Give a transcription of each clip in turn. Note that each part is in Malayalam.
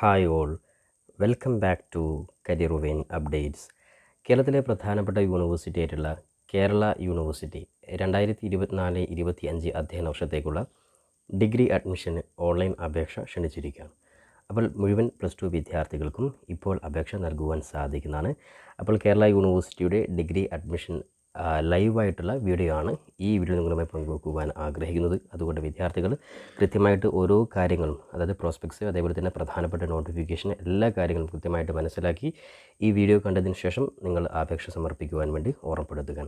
Hi all. Welcome back to career vein updates. കേരളത്തിലെ പ്രധാനപ്പെട്ട യൂണിവേഴ്സിറ്റി ആയിട്ടുള്ള കേരള യൂണിവേഴ്സിറ്റി രണ്ടായിരത്തി ഇരുപത്തിനാല് ഇരുപത്തി അഞ്ച് അധ്യയന വർഷത്തേക്കുള്ള ഡിഗ്രി അഡ്മിഷന് ഓൺലൈൻ അപേക്ഷ ക്ഷണിച്ചിരിക്കുകയാണ്. അപ്പോൾ മുഴുവൻ പ്ലസ് ടു വിദ്യാർത്ഥികൾക്കും ഇപ്പോൾ അപേക്ഷ നൽകുവാൻ സാധിക്കുന്നതാണ്. അപ്പോൾ കേരള യൂണിവേഴ്സിറ്റിയുടെ ഡിഗ്രി അഡ്മിഷൻ ലൈവായിട്ടുള്ള വീഡിയോ ആണ് ഈ വീഡിയോ നിങ്ങളുമായി പങ്കുവെക്കുവാൻ ആഗ്രഹിക്കുന്നത്. അതുകൊണ്ട് വിദ്യാർത്ഥികൾ കൃത്യമായിട്ട് ഓരോ കാര്യങ്ങളും അതായത് പ്രോസ്പെക്ട്സ് അതേപോലെ തന്നെ പ്രധാനപ്പെട്ട നോട്ടിഫിക്കേഷൻ എല്ലാ കാര്യങ്ങളും കൃത്യമായിട്ട് മനസ്സിലാക്കി ഈ വീഡിയോ കണ്ടതിന് ശേഷം നിങ്ങൾ അപേക്ഷ സമർപ്പിക്കുവാൻ വേണ്ടി ഓർമ്മപ്പെടുത്തുക.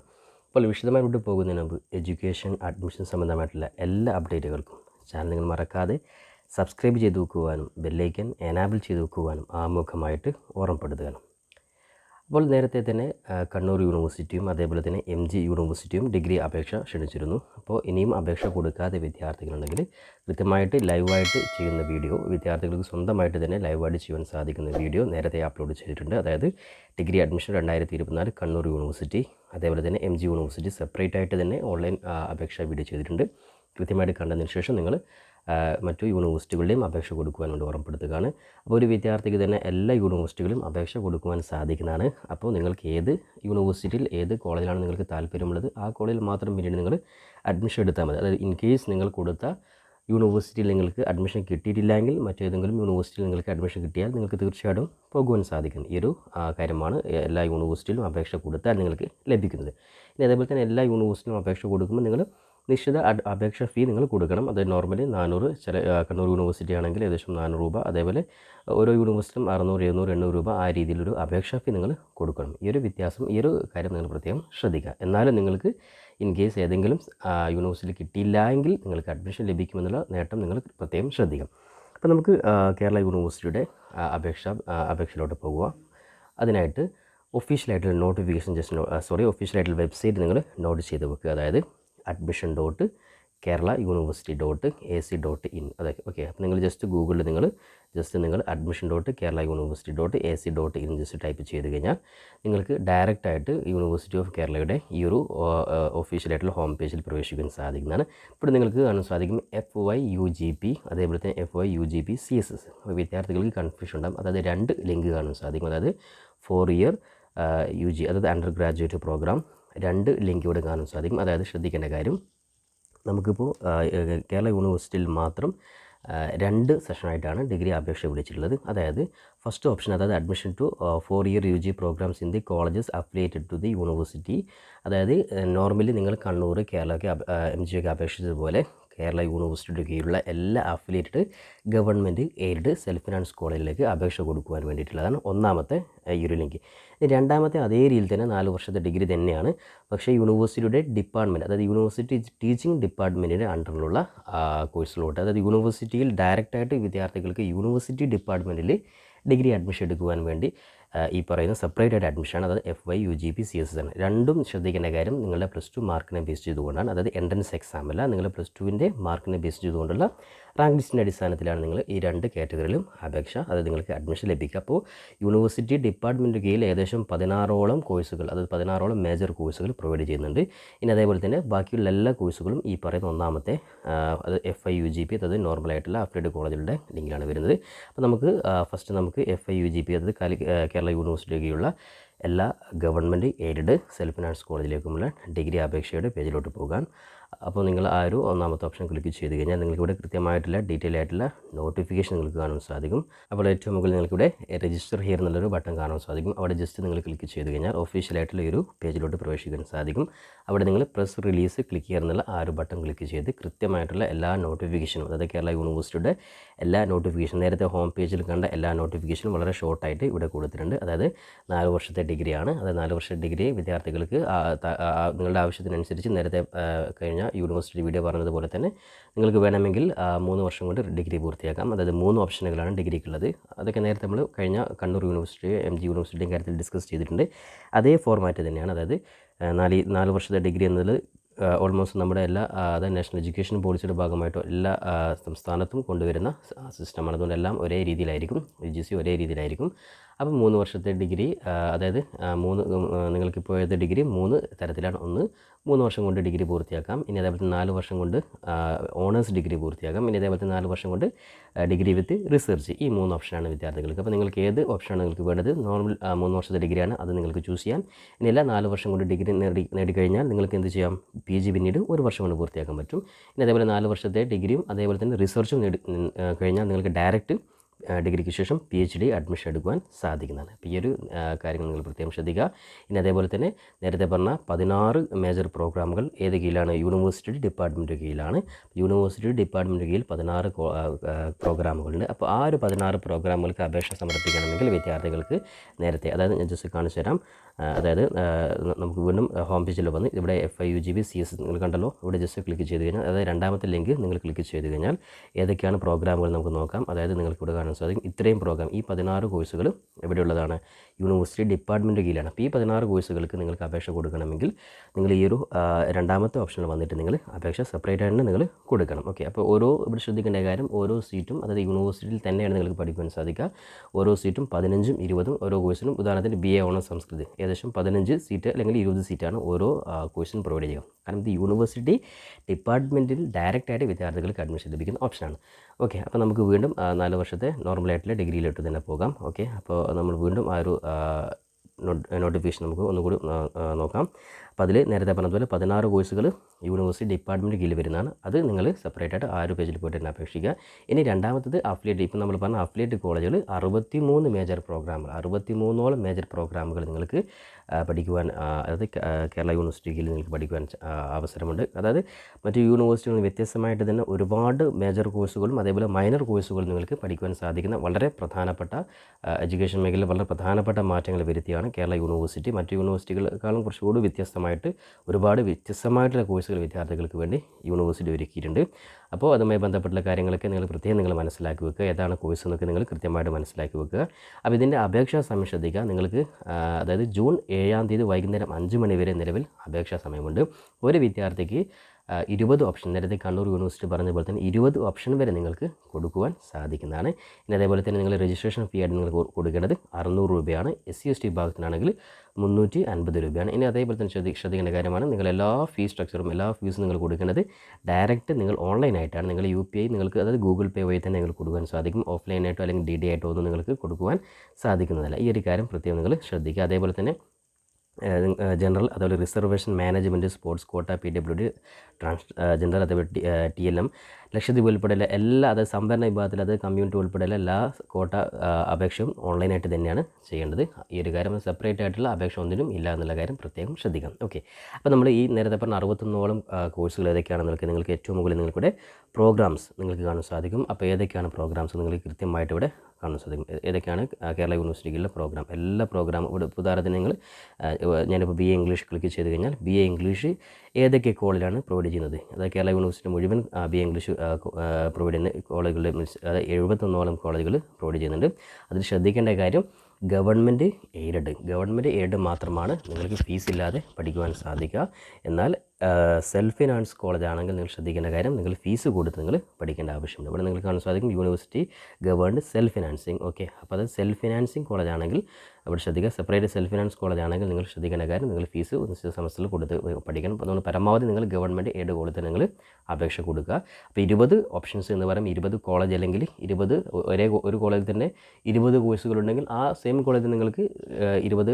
അപ്പോൾ വിശദമായിട്ട് പോകുന്നതിന് മുമ്പ് എഡ്യൂക്കേഷൻ അഡ്മിഷൻ സംബന്ധമായിട്ടുള്ള എല്ലാ അപ്ഡേറ്റുകൾക്കും ചാനൽ നിങ്ങൾ മറക്കാതെ സബ്സ്ക്രൈബ് ചെയ്ത് വെക്കുവാനും ബെല്ലൈക്കൻ എനാബിൾ ചെയ്ത് വെക്കുവാനും ആമുഖമായിട്ട് ഓർമ്മപ്പെടുത്തുക. അപ്പോൾ നേരത്തെ തന്നെ കണ്ണൂർ യൂണിവേഴ്സിറ്റിയും അതേപോലെ തന്നെ എം ജി യൂണിവേഴ്സിറ്റിയും ഡിഗ്രി അപേക്ഷ ക്ഷണിച്ചിരുന്നു. അപ്പോൾ ഇനിയും അപേക്ഷ കൊടുക്കാതെ വിദ്യാർത്ഥികളുണ്ടെങ്കിൽ കൃത്യമായിട്ട് ലൈവായിട്ട് ചെയ്യുന്ന വീഡിയോ വിദ്യാർത്ഥികൾക്ക് സ്വന്തമായിട്ട് തന്നെ ലൈവായിട്ട് ചെയ്യാൻ സാധിക്കുന്ന വീഡിയോ നേരത്തെ അപ്ലോഡ് ചെയ്തിട്ടുണ്ട്. അതായത് ഡിഗ്രി അഡ്മിഷൻ രണ്ടായിരത്തി ഇരുപത്തിനാല് കണ്ണൂർ യൂണിവേഴ്സിറ്റി അതേപോലെ തന്നെ എം ജി യൂണിവേഴ്സിറ്റി സെപ്പറേറ്റ് ആയിട്ട് തന്നെ ഓൺലൈൻ അപേക്ഷ വീഡിയോ ചെയ്തിട്ടുണ്ട്. കൃത്യമായിട്ട് കണ്ടതിന് ശേഷം നിങ്ങൾ മറ്റു യൂണിവേഴ്സിറ്റികളുടെയും അപേക്ഷ കൊടുക്കുവാൻ വേണ്ടി ഓർമ്മപ്പെടുത്തുകയാണ്. അപ്പോൾ ഒരു വിദ്യാർത്ഥിക്ക് തന്നെ എല്ലാ യൂണിവേഴ്സിറ്റികളും അപേക്ഷ കൊടുക്കുവാൻ സാധിക്കുന്നതാണ്. അപ്പോൾ നിങ്ങൾക്ക് ഏത് യൂണിവേഴ്സിറ്റിയിൽ ഏത് കോളേജിലാണ് നിങ്ങൾക്ക് താല്പര്യമുള്ളത് ആ കോളേജിൽ മാത്രം പിന്നീട് നിങ്ങൾ അഡ്മിഷൻ എടുത്താൽ മതി. അതായത് ഇൻ കേസ് നിങ്ങൾ കൊടുത്ത യൂണിവേഴ്സിറ്റിയിൽ നിങ്ങൾക്ക് അഡ്മിഷൻ കിട്ടിയിട്ടില്ലെങ്കിൽ മറ്റേതെങ്കിലും യൂണിവേഴ്സിറ്റിയിൽ നിങ്ങൾക്ക് അഡ്മിഷൻ കിട്ടിയാൽ നിങ്ങൾക്ക് തീർച്ചയായിട്ടും പോകുവാൻ സാധിക്കും. ഈ ഒരു കാര്യമാണ് എല്ലാ യൂണിവേഴ്സിറ്റിയിലും അപേക്ഷ കൊടുത്താൽ നിങ്ങൾക്ക് ലഭിക്കുന്നത്. ഇനി അതേപോലെ തന്നെ എല്ലാ യൂണിവേഴ്സിറ്റിയിലും അപേക്ഷ കൊടുക്കുമ്പോൾ നിങ്ങൾ നിശ്ചിത അപേക്ഷ ഫീ നിങ്ങൾ കൊടുക്കണം. അത് നോർമലി നാനൂറ് ചില കണ്ണൂർ യൂണിവേഴ്സിറ്റി ആണെങ്കിൽ ഏകദേശം നാനൂറ് രൂപ. അതേപോലെ ഓരോ യൂണിവേഴ്സിറ്റിയും അറുന്നൂറ് എഴുന്നൂറ് എണ്ണൂറ് രൂപ ആ രീതിയിലൊരു അപേക്ഷ ഫീ നിങ്ങൾ കൊടുക്കണം. ഈ ഒരു വ്യത്യാസം ഈ ഒരു കാര്യം നിങ്ങൾ പ്രത്യേകം ശ്രദ്ധിക്കുക. എന്നാലും നിങ്ങൾക്ക് ഇൻ കേസ് ഏതെങ്കിലും യൂണിവേഴ്സിറ്റി കിട്ടിയില്ല എങ്കിൽ നിങ്ങൾക്ക് അഡ്മിഷൻ ലഭിക്കുമെന്നുള്ള നേട്ടം നിങ്ങൾ പ്രത്യേകം ശ്രദ്ധിക്കാം അപ്പോൾ നമുക്ക് കേരള യൂണിവേഴ്സിറ്റിയുടെ അപേക്ഷ അപേക്ഷയിലോട്ട് പോകുക. അതിനായിട്ട് ഒഫീഷ്യലായിട്ടുള്ള നോട്ടിഫിക്കേഷൻ ജസ്റ്റ് സോറി ഒഫീഷ്യലായിട്ടുള്ള വെബ്സൈറ്റ് നിങ്ങൾ നോട്ട് ചെയ്ത് വെക്കുക. അതായത് admission dot Kerala university dot A C dot in അതൊക്കെ ഓക്കെ അപ്പോൾ നിങ്ങൾ ജസ്റ്റ് ഗൂഗിളിൽ നിങ്ങൾ ജസ്റ്റ് നിങ്ങൾ admission dot Kerala university dot A C dot in just type ചെയ്ത് കഴിഞ്ഞാൽ നിങ്ങൾക്ക് ഡയറക്റ്റ് ആയിട്ട് യൂണിവേഴ്സിറ്റി ഓഫ് കേരളയുടെ ഈ ഒരു ഒഫീഷ്യലായിട്ടുള്ള ഹോം പേജിൽ പ്രവേശിക്കാൻ സാധിക്കുന്നതാണ്. ഇപ്പോൾ നിങ്ങൾക്ക് കാണാൻ സാധിക്കും F Y U G P അതേപോലെ തന്നെ F Y U G P C S S വിദ്യാർത്ഥികൾക്ക് കൺഫ്യൂഷൻ ഉണ്ടാകും അതായത് രണ്ട് ലിങ്ക് കാണാൻ സാധിക്കും. അതായത് ഫോർ ഇയർ യു ജി അതായത് അണ്ടർ ഗ്രാജുവേറ്റ് പ്രോഗ്രാം രണ്ട് ലിങ്ക് ഇവിടെ കാണാൻ സാധിക്കും. അതായത് ശ്രദ്ധിക്കേണ്ട കാര്യം നമുക്കിപ്പോൾ കേരള യൂണിവേഴ്സിറ്റിയിൽ മാത്രം രണ്ട് സെഷനായിട്ടാണ് ഡിഗ്രി അപേക്ഷ വിളിച്ചിട്ടുള്ളത്. അതായത് ഫസ്റ്റ് ഓപ്ഷൻ അതായത് admission to four year U G programs in the colleges affiliated to the university. അതായത് നോർമലി നിങ്ങൾ കണ്ണൂർ കേരളയ്ക്ക് എം ജി ഒക്കെ അപേക്ഷിച്ചതുപോലെ കേരള യൂണിവേഴ്സിറ്റിയുടെ കീഴിലുള്ള എല്ലാ affiliated government aid self finance കോളേജിലേക്ക് അപേക്ഷ കൊടുക്കുവാൻ വേണ്ടിയിട്ടുള്ളതാണ് ഒന്നാമത്തെ ഈ ഒരു ലിങ്ക് രണ്ടാമത്തെ അതേ രീതിയിൽ തന്നെ നാല് വർഷത്തെ ഡിഗ്രി തന്നെയാണ്. പക്ഷേ യൂണിവേഴ്സിറ്റിയുടെ ഡിപ്പാർട്ട്മെന്റ് അതായത് യൂണിവേഴ്സിറ്റി ടീച്ചിങ് ഡിപ്പാർട്ട്മെന്റിന്റെ അണ്ടറിലുള്ള കോഴ്സിലോട്ട് അതായത് യൂണിവേഴ്സിറ്റിയിൽ ഡയറക്റ്റായിട്ട് വിദ്യാർത്ഥികൾക്ക് യൂണിവേഴ്സിറ്റി ഡിപ്പാർട്ട്മെന്റിൽ ഡിഗ്രി അഡ്മിഷൻ എടുക്കുവാൻ വേണ്ടി ഈ പറയുന്ന സെപ്പറേറ്റ് ആയിട്ട് അഡ്മിഷനാണ് അതായത് F Y U G P C S S ആണ്. രണ്ടും ശ്രദ്ധിക്കേണ്ട കാര്യം നിങ്ങളുടെ പ്ലസ് ടു മാർക്കിനെ ബേസ് ചെയ്തുകൊണ്ടാണ്. അതായത് എൻട്രൻസ് എക്സാം അല്ല നിങ്ങളുടെ പ്ലസ് ടുവിന്റെ മാർക്കിനെ ബേസ് ചെയ്തുകൊണ്ടുള്ള റാങ്ക് ലിസ്റ്റിന്റെ അടിസ്ഥാനത്തിലാണ് നിങ്ങൾ ഈ രണ്ട് കാറ്റഗറിയിലും അപേക്ഷ അത് നിങ്ങൾക്ക് അഡ്മിഷൻ ലഭിക്കുക. അപ്പോൾ യൂണിവേഴ്സിറ്റി ഡിപ്പാർട്ട്മെന്റ് കീഴിൽ ഏകദേശം പതിനാറോളം കോഴ്സുകൾ അതായത് പതിനാറോളം മേജർ കോഴ്സുകൾ പ്രൊവൈഡ് ചെയ്യുന്നുണ്ട്. ഇനി അതേപോലെ തന്നെ ബാക്കിയുള്ള എല്ലാ കോഴ്സുകളും ഈ പറയുന്ന ഒന്നാമത്തെ അത് F I U G P അതായത് നോർമലായിട്ടുള്ള അഫ്ലേഡ് കോളേജുകളുടെ ലിങ്കിലാണ് വരുന്നത്. അപ്പോൾ നമുക്ക് ഫസ്റ്റ് നമുക്ക് F I U G P അതായത് കേരള യൂണിവേഴ്സിറ്റി കീഴിലുള്ള എല്ലാ ഗവൺമെന്റ് എയ്ഡഡ് സെൽഫ് ഫിനാൻസ് കോളേജിലേക്കുമുള്ള ഡിഗ്രി അപേക്ഷയുടെ പേജിലോട്ട് പോകാൻ അപ്പോൾ നിങ്ങൾ ആ ഒരു ഒന്നാമത്തെ ഓപ്ഷൻ ക്ലിക്ക് ചെയ്ത് കഴിഞ്ഞാൽ നിങ്ങൾക്ക് ഇവിടെ കൃത്യമായിട്ടുള്ള ഡീറ്റെയിൽ ആയിട്ടുള്ള നോട്ടിഫിക്കേഷൻ നിങ്ങൾക്ക് കാണാൻ സാധിക്കും. അപ്പോൾ ഏറ്റവും മുകളിൽ നിങ്ങൾക്കിവിടെ രജിസ്റ്റർ ഹിയർ എന്നുള്ളൊരു ബട്ടൺ കാണാൻ സാധിക്കും. അവിടെ ജസ്റ്റ് നിങ്ങൾ ക്ലിക്ക് ചെയ്ത് കഴിഞ്ഞാൽ ഒഫീഷ്യലായിട്ടുള്ള ഒരു പേജിലോട്ട് പ്രവേശിക്കാൻ സാധിക്കും. അവിടെ നിങ്ങൾ പ്രസ് റിലീസ് ക്ലിക്ക് ചെയ്യുന്നുള്ള ആ ഒരു ബട്ടൺ ക്ലിക്ക് ചെയ്ത് കൃത്യമായിട്ടുള്ള എല്ലാ നോട്ടിഫിക്കേഷനും അതായത് കേരള യൂണിവേഴ്സിറ്റിയുടെ എല്ലാ നോട്ടിഫിക്കേഷൻ നേരത്തെ ഹോം പേജിൽ കണ്ട എല്ലാ നോട്ടിഫിക്കേഷനും വളരെ ഷോർട്ടായിട്ട് ഇവിടെ കൊടുത്തിട്ടുണ്ട്. അതായത് നാല് വർഷത്തെ ഡിഗ്രിയാണ് അതായത് നാല് വർഷത്തെ ഡിഗ്രി വിദ്യാർത്ഥികൾക്ക് നിങ്ങളുടെ ആവശ്യത്തിനനുസരിച്ച് നേരത്തെ ആ, കഴിഞ്ഞ യൂണിവേഴ്സിറ്റി വീഡിയോ പറഞ്ഞതുപോലെ തന്നെ നിങ്ങൾക്ക് വേണമെങ്കിൽ മൂന്ന് വർഷം കൊണ്ട് ഡിഗ്രി പൂർത്തിയാക്കാം. അതായത് മൂന്ന് ഓപ്ഷനുകളാണ് ഡിഗ്രിക്കുള്ളത്. അതൊക്കെ നേരത്തെ നമ്മൾ കഴിഞ്ഞ കണ്ണൂർ യൂണിവേഴ്സിറ്റി എം ജി യൂണിവേഴ്സിറ്റിയും കാര്യത്തിൽ ഡിസ്കസ് ചെയ്തിട്ടുണ്ട്. അതേ ഫോർമാറ്റ് തന്നെയാണ്. അതായത് നാല് നാല് വർഷത്തെ ഡിഗ്രി എന്നതിൽ ഓൾമോസ്റ്റ് നമ്മുടെ എല്ലാ അതായത് നാഷണൽ എഡ്യൂക്കേഷൻ പോളിസിയുടെ ഭാഗമായിട്ടോ എല്ലാ സംസ്ഥാനത്തും കൊണ്ടുവരുന്ന സിസ്റ്റമാണ് അതുകൊണ്ട് എല്ലാം ഒരേ രീതിയിലായിരിക്കും. യു ജി സി ഒരേ രീതിയിലായിരിക്കും. അപ്പോൾ മൂന്ന് വർഷത്തെ ഡിഗ്രി അതായത് മൂന്ന് നിങ്ങൾക്ക് ഏത് ഡിഗ്രി? മൂന്ന് തരത്തിലാണ്. ഒന്ന് മൂന്ന് വർഷം കൊണ്ട് ഡിഗ്രി പൂർത്തിയാക്കാം. ഇനി അതേപോലെ നാല് വർഷം കൊണ്ട് ഓണേഴ്സ് ഡിഗ്രി പൂർത്തിയാക്കാം. ഇനി അതേപോലെ നാല് വർഷം കൊണ്ട് ഡിഗ്രി വിത്ത് റിസർച്ച്. ഈ മൂന്ന് ഓപ്ഷനാണ് വിദ്യാർത്ഥികൾക്ക്. അപ്പോൾ നിങ്ങൾക്ക് ഏത് ഓപ്ഷനാണ് നിങ്ങൾക്ക് വേണ്ടത്? നോർമൽ മൂന്ന് വർഷത്തെ ഡിഗ്രിയാണ്. അത് നിങ്ങൾക്ക് ചൂസ് ചെയ്യാം. ഇനി എല്ലാ നാല് വർഷം കൊണ്ട് ഡിഗ്രി നേടി നേടിക്കഴിഞ്ഞാൽ നിങ്ങൾക്ക് എന്ത് ചെയ്യാം? പി ജി പിന്നീട് ഒരു വർഷം കൊണ്ട് പൂർത്തിയാക്കാൻ പറ്റും. ഇനി അതേപോലെ നാല് വർഷത്തെ ഡിഗ്രിയും അതേപോലെ തന്നെ റിസർച്ചും നേടി കഴിഞ്ഞാൽ നിങ്ങൾക്ക് ഡയറക്റ്റ് ഡിഗ്രിക്ക് ശേഷം പി എച്ച് ഡി അഡ്മിഷൻ എടുക്കുവാൻ സാധിക്കുന്നതാണ്. അപ്പോൾ ഈ ഒരു കാര്യങ്ങൾ നിങ്ങൾ പ്രത്യേകം ശ്രദ്ധിക്കുക. ഇനി അതേപോലെ തന്നെ നേരത്തെ പറഞ്ഞ പതിനാറ് മേജർ പ്രോഗ്രാമുകൾ ഏത് കീഴിലാണ്? യൂണിവേഴ്സിറ്റി ഡിപ്പാർട്ട്മെന്റ് കീഴിലാണ്. യൂണിവേഴ്സിറ്റി ഡിപ്പാർട്ട്മെന്റ് കീഴിൽ പതിനാറ് പ്രോഗ്രാമുകളുണ്ട് അപ്പോൾ ആ ഒരു പതിനാറ് പ്രോഗ്രാമുകൾക്ക് അപേക്ഷ സമർപ്പിക്കണമെങ്കിൽ വിദ്യാർത്ഥികൾക്ക് നേരത്തെ അതായത് ഞാൻ ജസ്റ്റ് കാണിച്ചു തരാം. അതായത് നമുക്ക് വീണ്ടും ഹോം പേജിൽ വന്ന് ഇവിടെ F I U G B C S നിങ്ങൾ കണ്ടല്ലോ. ഇവിടെ ജസ്റ്റ് ക്ലിക്ക് ചെയ്ത് കഴിഞ്ഞാൽ അതായത് രണ്ടാമത്തെ ലിങ്ക് നിങ്ങൾ ക്ലിക്ക് ചെയ്ത് കഴിഞ്ഞാൽ ഏതൊക്കെയാണ് പ്രോഗ്രാമുകൾ നമുക്ക് നോക്കാം. അതായത് നിങ്ങൾക്ക് ഇവിടെ കാണാൻ സാധിക്കും ഇത്രയും പ്രോഗ്രാം ഈ പതിനാറ് കോഴ്സുകൾ എവിടെയുള്ളതാണ് യൂണിവേഴ്സിറ്റി ഡിപ്പാർട്ട്മെന്റ് കീഴിലാണ്. അപ്പോൾ ഈ പതിനാറ് കോഴ്സുകൾക്ക് നിങ്ങൾക്ക് അപേക്ഷ കൊടുക്കണമെങ്കിൽ നിങ്ങൾ ഈ ഒരു രണ്ടാമത്തെ ഓപ്ഷനിൽ വന്നിട്ട് നിങ്ങൾ അപേക്ഷ സെപ്പറേറ്റ് ആയിട്ട് നിങ്ങൾ കൊടുക്കണം. ഓക്കെ. അപ്പോൾ ഓരോ ഇവിടെ ശ്രദ്ധിക്കേണ്ട കാര്യം ഓരോ സീറ്റും അതായത് യൂണിവേഴ്സിറ്റിയിൽ തന്നെയാണ് നിങ്ങൾക്ക് പഠിക്കുവാൻ സാധിക്കുക. ഓരോ സീറ്റും പതിനഞ്ചും ഇരുപതും ഓരോ കോഴ്സിനും ഉദാഹരണത്തിന് ബി എ ഓണർ സംസ്കൃതി. ഏകദേശം പതിനഞ്ച് സീറ്റ് അല്ലെങ്കിൽ ഇരുപത് സീറ്റാണ് ഓരോ കോഴ്സിനും പ്രൊവൈഡ് ചെയ്യുക. കാരണം ഇത് യൂണിവേഴ്സിറ്റി ഡിപ്പാർട്ട്മെന്റിൽ ഡയറക്റ്റായിട്ട് വിദ്യാർത്ഥികൾക്ക് അഡ്മിഷൻ ലഭിക്കുന്ന ഓപ്ഷനാണ്. ഓക്കെ. അപ്പോൾ നമുക്ക് വീണ്ടും നാല് വർഷത്തെ നോർമലായിട്ടുള്ള ഡിഗ്രിയിലോട്ട് തന്നെ പോകാം. ഓക്കെ. അപ്പോൾ നമ്മൾ വീണ്ടും ആ ഒരു നോട്ടിഫിക്കേഷൻ നമുക്ക് ഒന്നുകൂടി നോക്കാം. അപ്പോൾ അതിൽ നേരത്തെ പറഞ്ഞതുപോലെ പതിനാറ് കോഴ്സുകൾ യൂണിവേഴ്സിറ്റി ഡിപ്പാർട്ട്മെന്റ് കീഴിൽ വരുന്നതാണ്. അത് നിങ്ങൾ സെപ്പറേറ്റ് ആയിട്ട് ആ ഒരു പേജിൽ പോയിട്ട് തന്നെ അപേക്ഷിക്കുക. ഇനി രണ്ടാമത്തത് അഫിലിയേറ്റ് ഇപ്പം നമ്മൾ പറഞ്ഞ അഫിലിയേറ്റ് കോളേജുകൾ അറുപത്തി മൂന്ന് മേജർ പ്രോഗ്രാമുകൾ അറുപത്തി മൂന്നോളം മേജർ പ്രോഗ്രാമുകൾ നിങ്ങൾക്ക് പഠിക്കുവാൻ അതായത് കേരള യൂണിവേഴ്സിറ്റി കീഴിൽ നിങ്ങൾക്ക് പഠിക്കുവാൻ അവസരമുണ്ട്. അതായത് മറ്റ് യൂണിവേഴ്സിറ്റികളിൽ വ്യത്യസ്തമായിട്ട് തന്നെ ഒരുപാട് മേജർ കോഴ്സുകളും അതേപോലെ മൈനർ കോഴ്സുകളും നിങ്ങൾക്ക് പഠിക്കുവാൻ സാധിക്കുന്ന വളരെ പ്രധാനപ്പെട്ട എഡ്യൂക്കേഷൻ മേഖലയിൽ വളരെ പ്രധാനപ്പെട്ട മാറ്റങ്ങൾ വരുത്തിയാണ് കേരള യൂണിവേഴ്സിറ്റി. മറ്റ് യൂണിവേഴ്സിറ്റികളെക്കാളും കുറച്ചുകൂടി വ്യത്യസ്തമായിട്ട് ഒരുപാട് വ്യത്യസ്തമായിട്ടുള്ള കോഴ്സുകൾ വിദ്യാർത്ഥികൾക്ക് വേണ്ടി യൂണിവേഴ്സിറ്റി ഒരുക്കിയിട്ടുണ്ട്. അപ്പോൾ അതുമായി ബന്ധപ്പെട്ടുള്ള കാര്യങ്ങളൊക്കെ നിങ്ങൾ പ്രത്യേകം നിങ്ങൾ മനസ്സിലാക്കി വെക്കുക. ഏതാണ് കോഴ്സ് എന്നൊക്കെ നിങ്ങൾ കൃത്യമായിട്ട് മനസ്സിലാക്കി വെക്കുക. അപ്പോൾ ഇതിന്റെ അപേക്ഷാ സമയം ശ്രദ്ധിക്കുക. നിങ്ങൾക്ക് അതായത് ജൂൺ ഏഴാം തീയതി വൈകുന്നേരം അഞ്ച് മണി വരെ നിലവിൽ അപേക്ഷാ സമയമുണ്ട്. ഒരു വിദ്യാർത്ഥിക്ക് ഇരുപത് ഓപ്ഷൻ. നേരത്തെ കണ്ണൂർ യൂണിവേഴ്സിറ്റി പറഞ്ഞ പോലെ തന്നെ ഇരുപത് ഓപ്ഷൻ വരെ നിങ്ങൾക്ക് കൊടുക്കുവാൻ സാധിക്കുന്നതാണ്. ഇനി അതേപോലെ തന്നെ നിങ്ങൾ രജിസ്ട്രേഷൻ ഫീ ആയിട്ട് നിങ്ങൾ കൊടുക്കേണ്ടത് അറുന്നൂറ് രൂപയാണ്. എസ് സി എസ് ടി വിഭാഗത്തിനാണെങ്കിൽ മുന്നൂറ്റി അൻപത് രൂപയാണ്. ഇനി അതേപോലെ തന്നെ ശ്രദ്ധി ശ്രദ്ധിക്കേണ്ട കാര്യമാണ് നിങ്ങൾ എല്ലാ ഫീ സ്ട്രക്ചറും എല്ലാ ഫീസും നിങ്ങൾ കൊടുക്കേണ്ടത് ഡയറക്റ്റ് നിങ്ങൾ ഓൺലൈനായിട്ടാണ് നിങ്ങൾ യു പി ഐ നിങ്ങൾക്ക് അതായത് ഗൂഗിൾ പേ വഴി തന്നെ നിങ്ങൾ കൊടുക്കാൻ സാധിക്കും. ഓഫ്ലൈനായിട്ടോ അല്ലെങ്കിൽ ഡി ഡി ആയിട്ടോ ഒന്നും നിങ്ങൾക്ക് കൊടുക്കുവാൻ സാധിക്കുന്നതല്ല. ഈ ഒരു കാര്യം പ്രത്യേകം നിങ്ങൾ ശ്രദ്ധിക്കുക. അതേപോലെ തന്നെ ജനറൽ അതുപോലെ reservation management sports quota P W D trans general അതേപോലെ ടി എൽ എം ലക്ഷദ്വീപ് ഉൾപ്പെടെയുള്ള എല്ലാ അതായത് സംവരണ വിഭാഗത്തിൽ അത് കമ്മ്യൂണിറ്റി ഉൾപ്പെടെയുള്ള എല്ലാ കോട്ട അപേക്ഷയും ഓൺലൈനായിട്ട് തന്നെയാണ് ചെയ്യേണ്ടത്. ഈ ഒരു കാര്യം സെപ്പറേറ്റ് ആയിട്ടുള്ള അപേക്ഷ ഒന്നിനും ഇല്ല എന്നുള്ള കാര്യം പ്രത്യേകം ശ്രദ്ധിക്കാം ഓക്കെ. അപ്പോൾ നമ്മൾ ഈ നേരത്തെ പറഞ്ഞ അറുപത്തൊന്നോളം കോഴ്സുകൾ ഏതൊക്കെയാണെന്നൊക്കെ നിങ്ങൾക്ക് ഏറ്റവും മുകളിൽ നിങ്ങൾക്കിവിടെ പ്രോഗ്രാംസ് നിങ്ങൾക്ക് കാണാൻ സാധിക്കും. അപ്പോൾ ഏതൊക്കെയാണ് പ്രോഗ്രാംസ് നിങ്ങൾക്ക് കൃത്യമായിട്ട് ഇവിടെ കാണാൻ സാധിക്കും ഇതൊക്കെയാണ് കേരള യൂണിവേഴ്സിറ്റിയിലെ പ്രോഗ്രാം എല്ലാ പ്രോഗ്രാം ഇവിടെ ഉദാഹരണത്തിന് നിങ്ങൾ ഞാനിപ്പോൾ ബി എ ഇംഗ്ലീഷ് ക്ലിക്ക് ചെയ്ത് കഴിഞ്ഞാൽ ബി എ ഇംഗ്ലീഷ് ഏതൊക്കെ കോളേജിലാണ് പ്രൊവൈഡ് ചെയ്യുന്നത്? അതായത് കേരള യൂണിവേഴ്സിറ്റി മുഴുവൻ ബി എ ഇംഗ്ലീഷ് പ്രൊവൈഡ് ചെയ്യുന്ന കോളേജുകൾ മീൻസ് അതായത് എഴുപത്തൊന്നോളം കോളേജുകൾ പ്രൊവൈഡ് ചെയ്യുന്നുണ്ട്. അതിൽ ശ്രദ്ധിക്കേണ്ട കാര്യം ഗവൺമെന്റ് എയ്ഡ് ഗവൺമെന്റ് എയ്ഡ് മാത്രമാണ് നിങ്ങൾക്ക് ഫീസ് ഇല്ലാതെ പഠിക്കുവാൻ സാധിക്കുക. എന്നാൽ സെൽഫ് ഫിനാൻസ് കോളേജ് ആണെങ്കിൽ നിങ്ങൾ ശ്രദ്ധിക്കേണ്ട കാര്യം നിങ്ങൾ ഫീസ് കൊടുത്ത് നിങ്ങൾ പഠിക്കേണ്ട ആവശ്യമുണ്ട് ഇവിടെ നിങ്ങൾ കാണാൻ സാധിക്കും university governed self financing okay അപ്പോൾ അത് സെൽഫ് ഫിനാൻസിങ് കോളേജ് ആണെങ്കിൽ അവിടെ ശ്രദ്ധിക്കുക. സെപ്പറേറ്റ് സെൽഫ് ഫിനാൻസ് കോളേജ് ആണെങ്കിൽ നിങ്ങൾ ശ്രദ്ധിക്കേണ്ട കാര്യം നിങ്ങൾ ഫീസ് നിശ്ചിത സമയത്തിൽ കൊടുത്ത് പഠിക്കണം. അതുകൊണ്ട് പരമാവധി നിങ്ങൾ ഗവൺമെന്റ് എയ്ഡ് കൊടുത്ത് നിങ്ങൾ അപേക്ഷ കൊടുക്കുക. അപ്പോൾ ഇരുപത് ഓപ്ഷൻസ് എന്ന് പറയും ഇരുപത് കോളേജ് അല്ലെങ്കിൽ ഇരുപത് ഒരേ ഒരു കോളേജിൽ തന്നെ ഇരുപത് കോഴ്സുകളുണ്ടെങ്കിൽ ആ സെയിം കോളേജിൽ നിങ്ങൾക്ക് ഇരുപത്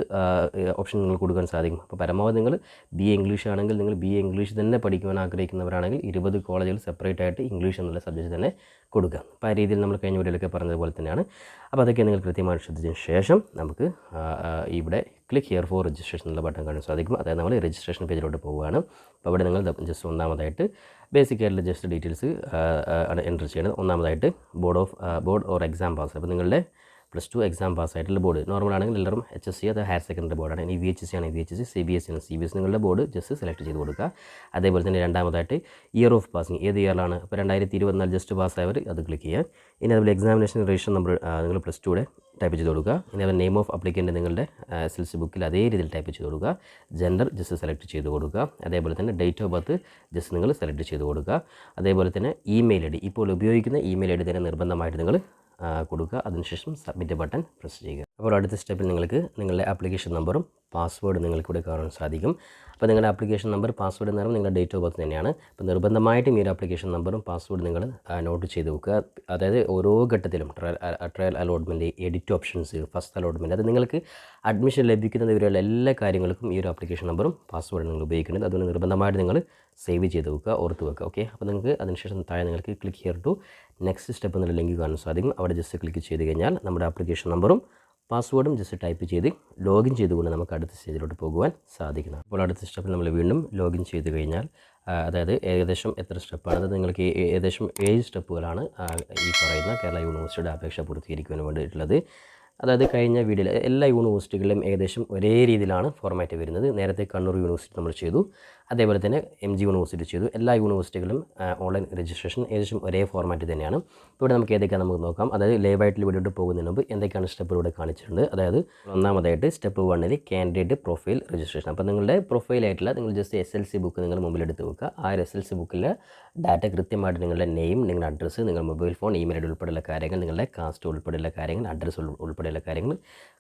ഓപ്ഷൻ നിങ്ങൾ കൊടുക്കാൻ സാധിക്കും. അപ്പോൾ പരമാവധി നിങ്ങൾ ബി എ ഇംഗ്ലീഷ് ആണെങ്കിൽ നിങ്ങൾ ബി എ ഇംഗ്ലീഷ് തന്നെ പഠിക്കുവാൻ ആഗ്രഹിക്കുന്നവരാണെങ്കിൽ ഇരുപത് കോളേജുകൾ സെപ്പറേറ്റ് ആയിട്ട് ഇംഗ്ലീഷ് എന്നുള്ള സബ്ജക്റ്റ് തന്നെ കൊടുക്കുക. അപ്പോൾ ആ രീതിയിൽ നമ്മൾ കഴിഞ്ഞ വീഡിയോയിലൊക്കെ പറഞ്ഞതുപോലെ തന്നെയാണ്. അപ്പോൾ അതൊക്കെ നിങ്ങൾ കൃത്യമായി ശ്രദ്ധിച്ചതിന് ശേഷം നമുക്ക് ഇവിടെ ക്ലിക്ക് ഹിയർ ഫോർ രജിസ്ട്രേഷൻ എന്നുള്ള ബട്ടൺ കാണാൻ സാധിക്കും. അതായത് നമ്മൾ രജിസ്ട്രേഷൻ പേജിലോട്ട് പോവുകയാണ്. അപ്പോൾ അവിടെ നിങ്ങൾ ജസ്റ്റ് ഒന്നാമതായിട്ട് ബേസിക് ആയിട്ടുള്ള ജസ്റ്റ് ഡീറ്റെയിൽസ് എന്റർ ചെയ്യണം ഒന്നാമതായിട്ട് board of board or exam pass അപ്പോൾ നിങ്ങളുടെ പ്ലസ് ടു എക്സാം പാസ് ആയിട്ടുള്ള ബോർഡ് നോർമൽ ആണെങ്കിൽ എല്ലാവരും എച്ച് എസ് സി അത് ഹയർ സെക്കൻഡറി ബോർഡാണ് ഇനി വി എച്ച് സി ആണ്. V H C C B S ആണ്. സി ബി എസ് നിങ്ങളുടെ ബോർഡ് ജസ്റ്റ് സെലക്ട് ചെയ്ത് കൊടുക്കുക. അതേപോലെ തന്നെ രണ്ടാമതായിട്ട് ഇയർ ഓഫ് പാസിങ് ഏത് ഇയറിലാണ് ഇപ്പോൾ രണ്ടായിരത്തി ഇരുപത്തിനാല് ജസ്റ്റ് പാസ്സായവർ അത് ക്ലിക്ക് ചെയ്യുക. ഇനി അതുപോലെ എക്സാമിനേഷൻ രജിസ്ട്രേഷൻ നമ്പർ നിങ്ങൾ പ്ലസ് ടുയുടെ ടൈപ്പ് ചെയ്ത് കൊടുക്കുക. ഇനി അതുപോലെ നെയിം ഓഫ് അപ്ലിക്കന്റ് നിങ്ങളുടെ എസ് എൽ സി ബുക്കിൽ അതേ രീതിയിൽ ടൈപ്പ് ചെയ്ത് കൊടുക്കുക. ജെൻഡർ ജസ്റ്റ് സെലക്ട് ചെയ്ത് കൊടുക്കുക. അതേപോലെ തന്നെ ഡേറ്റ് ഓഫ് ബർത്ത് ജസ്റ്റ് നിങ്ങൾ സെലക്ട് ചെയ്ത് കൊടുക്കുക. അതേപോലെ തന്നെ ഇമെയിൽ ഐ ഡി ഇപ്പോൾ ഉപയോഗിക്കുന്ന ഇമെയിൽ ഐ ഡി തന്നെ നിർബന്ധമായിട്ട് നിങ്ങൾ കൊടുക്കുക. അതിനുശേഷം സബ്മിറ്റ് ബട്ടൺ പ്രസ് ചെയ്യുക. അപ്പോൾ അടുത്ത സ്റ്റെപ്പിൽ നിങ്ങൾക്ക് നിങ്ങളുടെ ആപ്ലിക്കേഷൻ നമ്പറും പാസ്വേഡ് നിങ്ങൾക്കിവിടെ കാണാൻ സാധിക്കും. അപ്പോൾ നിങ്ങളുടെ ആപ്ലിക്കേഷൻ നമ്പർ പാസ്വേഡ് എന്ന് പറയുമ്പോൾ നിങ്ങളുടെ ഡേറ്റ് ഓഫ് ബർത്ത് തന്നെയാണ്. അപ്പോൾ നിർബന്ധമായിട്ടും ഈ ഒരു ആപ്ലിക്കേഷൻ നമ്പറും പാസ്വേഡ് നിങ്ങൾ നോട്ട് ചെയ്ത് വെക്കുക. അതായത് ഓരോ ഘട്ടത്തിലും trial trial allotment edit options first allotment അത് നിങ്ങൾക്ക് അഡ്മിഷൻ ലഭിക്കുന്നത് വരെയുള്ള എല്ലാ കാര്യങ്ങൾക്കും ഈ ഒരു ആപ്ലിക്കേഷൻ നമ്പറും പാസ്വേഡും നിങ്ങൾ ഉപയോഗിക്കുന്നത് അതുകൊണ്ട് നിർബന്ധമായിട്ട് നിങ്ങൾ സേവ് ചെയ്ത് വെക്കുക ഓർത്ത് വെക്കുക. ഓക്കെ അപ്പോൾ നിങ്ങൾക്ക് അതിനുശേഷം താഴെ നിങ്ങൾക്ക് click here to next step എന്നുള്ള ലിങ്ക് കാണാൻ സാധിക്കും അവിടെ ജസ്റ്റ് ക്ലിക്ക് ചെയ്ത് കഴിഞ്ഞാൽ നമ്മുടെ ആപ്ലിക്കേഷൻ നമ്പറും പാസ്വേഡും ജസ്റ്റ് ടൈപ്പ് ചെയ്ത് ലോഗിൻ ചെയ്തുകൊണ്ട് നമുക്ക് അടുത്ത സ്റ്റേജിലോട്ട് പോകുവാൻ സാധിക്കണം. അപ്പോൾ അടുത്ത സ്റ്റെപ്പിൽ നമ്മൾ വീണ്ടും ലോഗിൻ ചെയ്ത് കഴിഞ്ഞാൽ അതായത് ഏകദേശം എത്ര സ്റ്റെപ്പാണ് അത് നിങ്ങൾക്ക് ഏകദേശം ഏഴ് സ്റ്റെപ്പുകളാണ് ഈ പറയുന്ന കേരള യൂണിവേഴ്സിറ്റിയുടെ അപേക്ഷ പൂർത്തീകരിക്കുവാൻ വേണ്ടിയിട്ടുള്ളത്. അതായത് കഴിഞ്ഞ വീഡിയോയിൽ എല്ലാ യൂണിവേഴ്സിറ്റികളിലും ഏകദേശം ഒരേ രീതിയിലാണ് ഫോർമാറ്റ് വരുന്നത്. നേരത്തെ കണ്ണൂർ യൂണിവേഴ്സിറ്റി നമ്മൾ ചെയ്തു. അതേപോലെ തന്നെ എം ജി യൂണിവേഴ്സിറ്റി ചെയ്തു. എല്ലാ യൂണിവേഴ്സിറ്റികളും ഓൺലൈൻ രജിസ്ട്രേഷൻ ഏകദേശം ഒരേ ഫോർമാറ്റ് തന്നെയാണ്. ഇവിടെ നമുക്ക് ഏതൊക്കെയാണ് നമുക്ക് നോക്കാം. അതായത് ലൈവായിട്ട് വീഡിയോ പോകുന്നതിന് മുമ്പ് എന്തൊക്കെയാണ് സ്റ്റെപ്പ് ഇവിടെ കാണിച്ചിട്ടുണ്ട്. അതായത് ഒന്നാമതായിട്ട് സ്റ്റെപ്പ് വണ്ണിൽ കാൻഡിഡേറ്റ് പ്രൊഫൈൽ രജിസ്ട്രേഷൻ അപ്പോൾ നിങ്ങളുടെ പ്രൊഫൈലായിട്ടുള്ള നിങ്ങൾ just S L C book നിങ്ങൾ മുമ്പിലെടുത്ത് വെക്കുക. ആ എസ് എൽ സി ബുക്കിലെ ഡാറ്റ കൃത്യമായിട്ട് നിങ്ങളുടെ നെയിം നിങ്ങളുടെ അഡ്രസ്സ് നിങ്ങളുടെ മൊബൈൽ ഫോൺ ഇമെയിൽ ഉൾപ്പെടെയുള്ള കാര്യങ്ങൾ നിങ്ങളുടെ കാസ്റ്റ് ഉൾപ്പെടെയുള്ള കാര്യങ്ങൾ അഡ്രസ്സ് ഉൾപ്പെടെയുള്ള കാര്യങ്ങൾ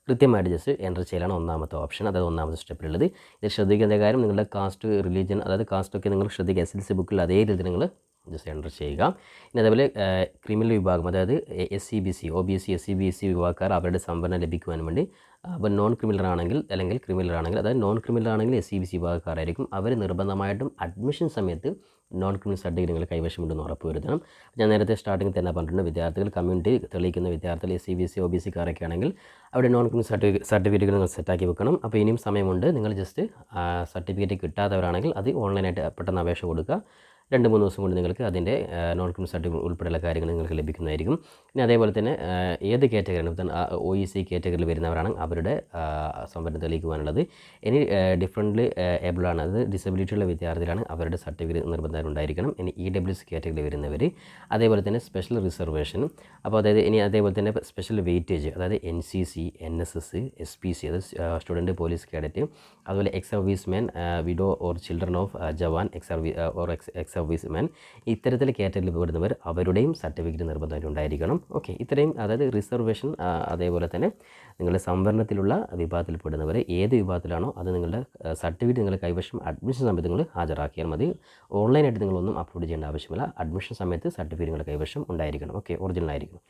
കൃത്യമായിട്ട് ജസ്റ്റ് എന്റർ ചെയ്യലാണ് ഒന്നാമത്തെ ഓപ്ഷൻ അതായത് ഒന്നാമത്തെ സ്റ്റെപ്പിലുള്ളത് ഇത് ശ്രദ്ധിക്കേണ്ട കാര്യം നിങ്ങളുടെ കാസ്റ്റ് റിലീജിയൻ അതായത് കാസ്റ്റൊക്കെ നിങ്ങൾ ശ്രദ്ധിക്കുക. എസ് എൽ സി ബുക്കിൽ അതേ രീതിയിൽ നിങ്ങൾ ജസ്റ്റ് എന്റർ ചെയ്യുക. ഇനി അതേപോലെ ക്രിമിനൽ വിഭാഗം അതായത് S C B C O B C S C B C വിഭാഗക്കാർ അവരുടെ സംവരണം ലഭിക്കുവാൻ വേണ്ടി അപ്പോൾ നോൺ ക്രിമിനൽ ആണെങ്കിൽ അല്ലെങ്കിൽ ക്രിമിനൽ ആണെങ്കിൽ അതായത് നോൺ ക്രിമിനൽ ആണെങ്കിൽ എസ് സി ബി സി വിഭാഗക്കാരായിരിക്കും. അവർ നിർബന്ധമായിട്ടും അഡ്മിഷൻ സമയത്ത് നോൺ ക്രിമിനൽ സർട്ടിഫിക്കറ്റ് നിങ്ങൾ കൈവശമുണ്ടെന്ന് ഉറപ്പ് വരുത്തണം. ഞാൻ നേരത്തെ സ്റ്റാർട്ടിംഗ് തന്നെ പറഞ്ഞിട്ടുണ്ട് വിദ്യാർത്ഥികൾ കമ്മ്യൂണിറ്റി തെളിയിക്കുന്ന വിദ്യാർത്ഥികൾ S C B C O B സിക്കാരൊക്കെ ആണെങ്കിൽ അവിടെ നോൺ ക്രിമിനൽ സർട്ടിഫിക്കറ്റ് സർട്ടിഫിക്കറ്റുകൾ നിങ്ങൾ സെറ്റാക്കി വെക്കണം. അപ്പോൾ ഇനിയും സമയമുണ്ട്. നിങ്ങൾ ജസ്റ്റ് സർട്ടിഫിക്കറ്റ് കിട്ടാത്തവരാണെങ്കിൽ അത് ഓൺലൈനായിട്ട് പെട്ടെന്ന് അപേക്ഷ കൊടുക്കുക. രണ്ട് മൂന്ന് ദിവസം കൊണ്ട് നിങ്ങൾക്ക് അതിന്റെ നോൺ ക്രിമിനൽ സർട്ടിഫിക്കറ്റ് ഉൾപ്പെടെയുള്ള കാര്യങ്ങൾ നിങ്ങൾക്ക് ലഭിക്കുന്നതായിരിക്കും. പിന്നെ അതേപോലെ തന്നെ ഏത് കാറ്റഗറിയാണ് ഇപ്പം ഒ ഇ സി കാറ്റഗറിയിൽ വരുന്നവരാണ് അവരുടെ സംവരണം തെളിയിക്കുവാനുള്ളത്. ഇനി ഡിഫറന്റ് ഏബിളാണ് അത് ഡിസബിലിറ്റി ഉള്ള വിദ്യാർത്ഥികളാണ് അവരുടെ സർട്ടിഫിക്കറ്റ് നിർബന്ധം ഉണ്ടായിരിക്കണം ഇനി ഇ ഡബ്ല്യു സി കാറ്റഗറിയിൽ വരുന്നവർ അതേപോലെ തന്നെ സ്പെഷ്യൽ റിസർവേഷനും അപ്പോൾ അതായത് ഇനി അതേപോലെ തന്നെ സ്പെഷ്യൽ വെയിറ്റേജ് അതായത് N C C N S S S P C അത് സ്റ്റുഡന്റ് പോലീസ് കാഡറ്റ് അതുപോലെ ex service man widow or children of jawan ex service or ex ex service man ഇത്തരത്തിൽ കാറ്റഗറിയിൽ പെടുന്നവർ അവരുടെയും സർട്ടിഫിക്കറ്റ് നിർബന്ധമായിട്ട് ഉണ്ടായിരിക്കണം ഓക്കെ ഇത്രയും അതായത് റിസർവേഷൻ അതേപോലെ തന്നെ നിങ്ങളുടെ സംവരണത്തിലുള്ള വിഭാഗത്തിൽ പെടുന്നവർ ഏത് വിഭാഗത്തിലാണോ അത് നിങ്ങളുടെ സർട്ടിഫിക്കറ്റ് നിങ്ങളുടെ കൈവശം അഡ്മിഷൻ സമയത്ത് നിങ്ങൾ ഹാജരാക്കിയാൽ മതി. ഓൺലൈനായിട്ട് നിങ്ങളൊന്നും അപ്ലോഡ് ചെയ്യേണ്ട ആവശ്യമില്ല. അഡ്മിഷൻ സമയത്ത് സർട്ടിഫിക്കറ്റ് നിങ്ങളുടെ കൈവശം ഉണ്ടായിരിക്കണം. ഓക്കെ ഒറിജിനൽ ആയിരിക്കണം.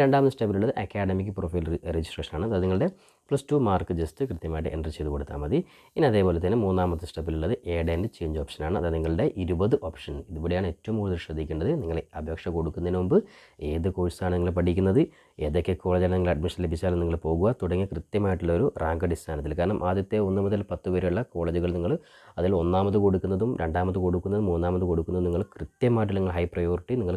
രണ്ടാമത്തെ സ്റ്റെപ്പിലുള്ളത് അക്കാഡമിക് പ്രൊഫൈൽ രജിസ്ട്രേഷൻ ആണ്. അത് നിങ്ങളുടെ പ്ലസ് ടു മാർക്ക് ജസ്റ്റ് കൃത്യമായിട്ട് എന്റർ ചെയ്ത് കൊടുത്താൽ മതി. ഇനി അതേപോലെ തന്നെ മൂന്നാമത്തെ സ്റ്റെപ്പിലുള്ളത് ഏഡ് ആൻഡ് ചേഞ്ച് ഓപ്ഷനാണ് അത് നിങ്ങളുടെ ഇരുപത് ഓപ്ഷൻ ഇതിവിടെയാണ് ഏറ്റവും കൂടുതൽ ശ്രദ്ധിക്കേണ്ടത്. നിങ്ങൾ അപേക്ഷ കൊടുക്കുന്നതിന് മുമ്പ് ഏത് കോഴ്സാണ് നിങ്ങൾ പഠിക്കുന്നത് ഏതൊക്കെ കോളേജാണ് നിങ്ങൾ അഡ്മിഷൻ ലഭിച്ചാലും നിങ്ങൾ പോകുക തുടങ്ങിയ കൃത്യമായിട്ടുള്ള ഒരു റാങ്ക് അടിസ്ഥാനത്തിൽ. കാരണം ആദ്യത്തെ ഒന്ന് മുതൽ പത്ത് വരെയുള്ള കോളേജുകൾ നിങ്ങൾ അതിൽ ഒന്നാമത് കൊടുക്കുന്നതും രണ്ടാമത് കൊടുക്കുന്നതും മൂന്നാമത് കൊടുക്കുന്നതും നിങ്ങൾ കൃത്യമായിട്ട് നിങ്ങൾ ഹൈ പ്രയോറിറ്റി നിങ്ങൾ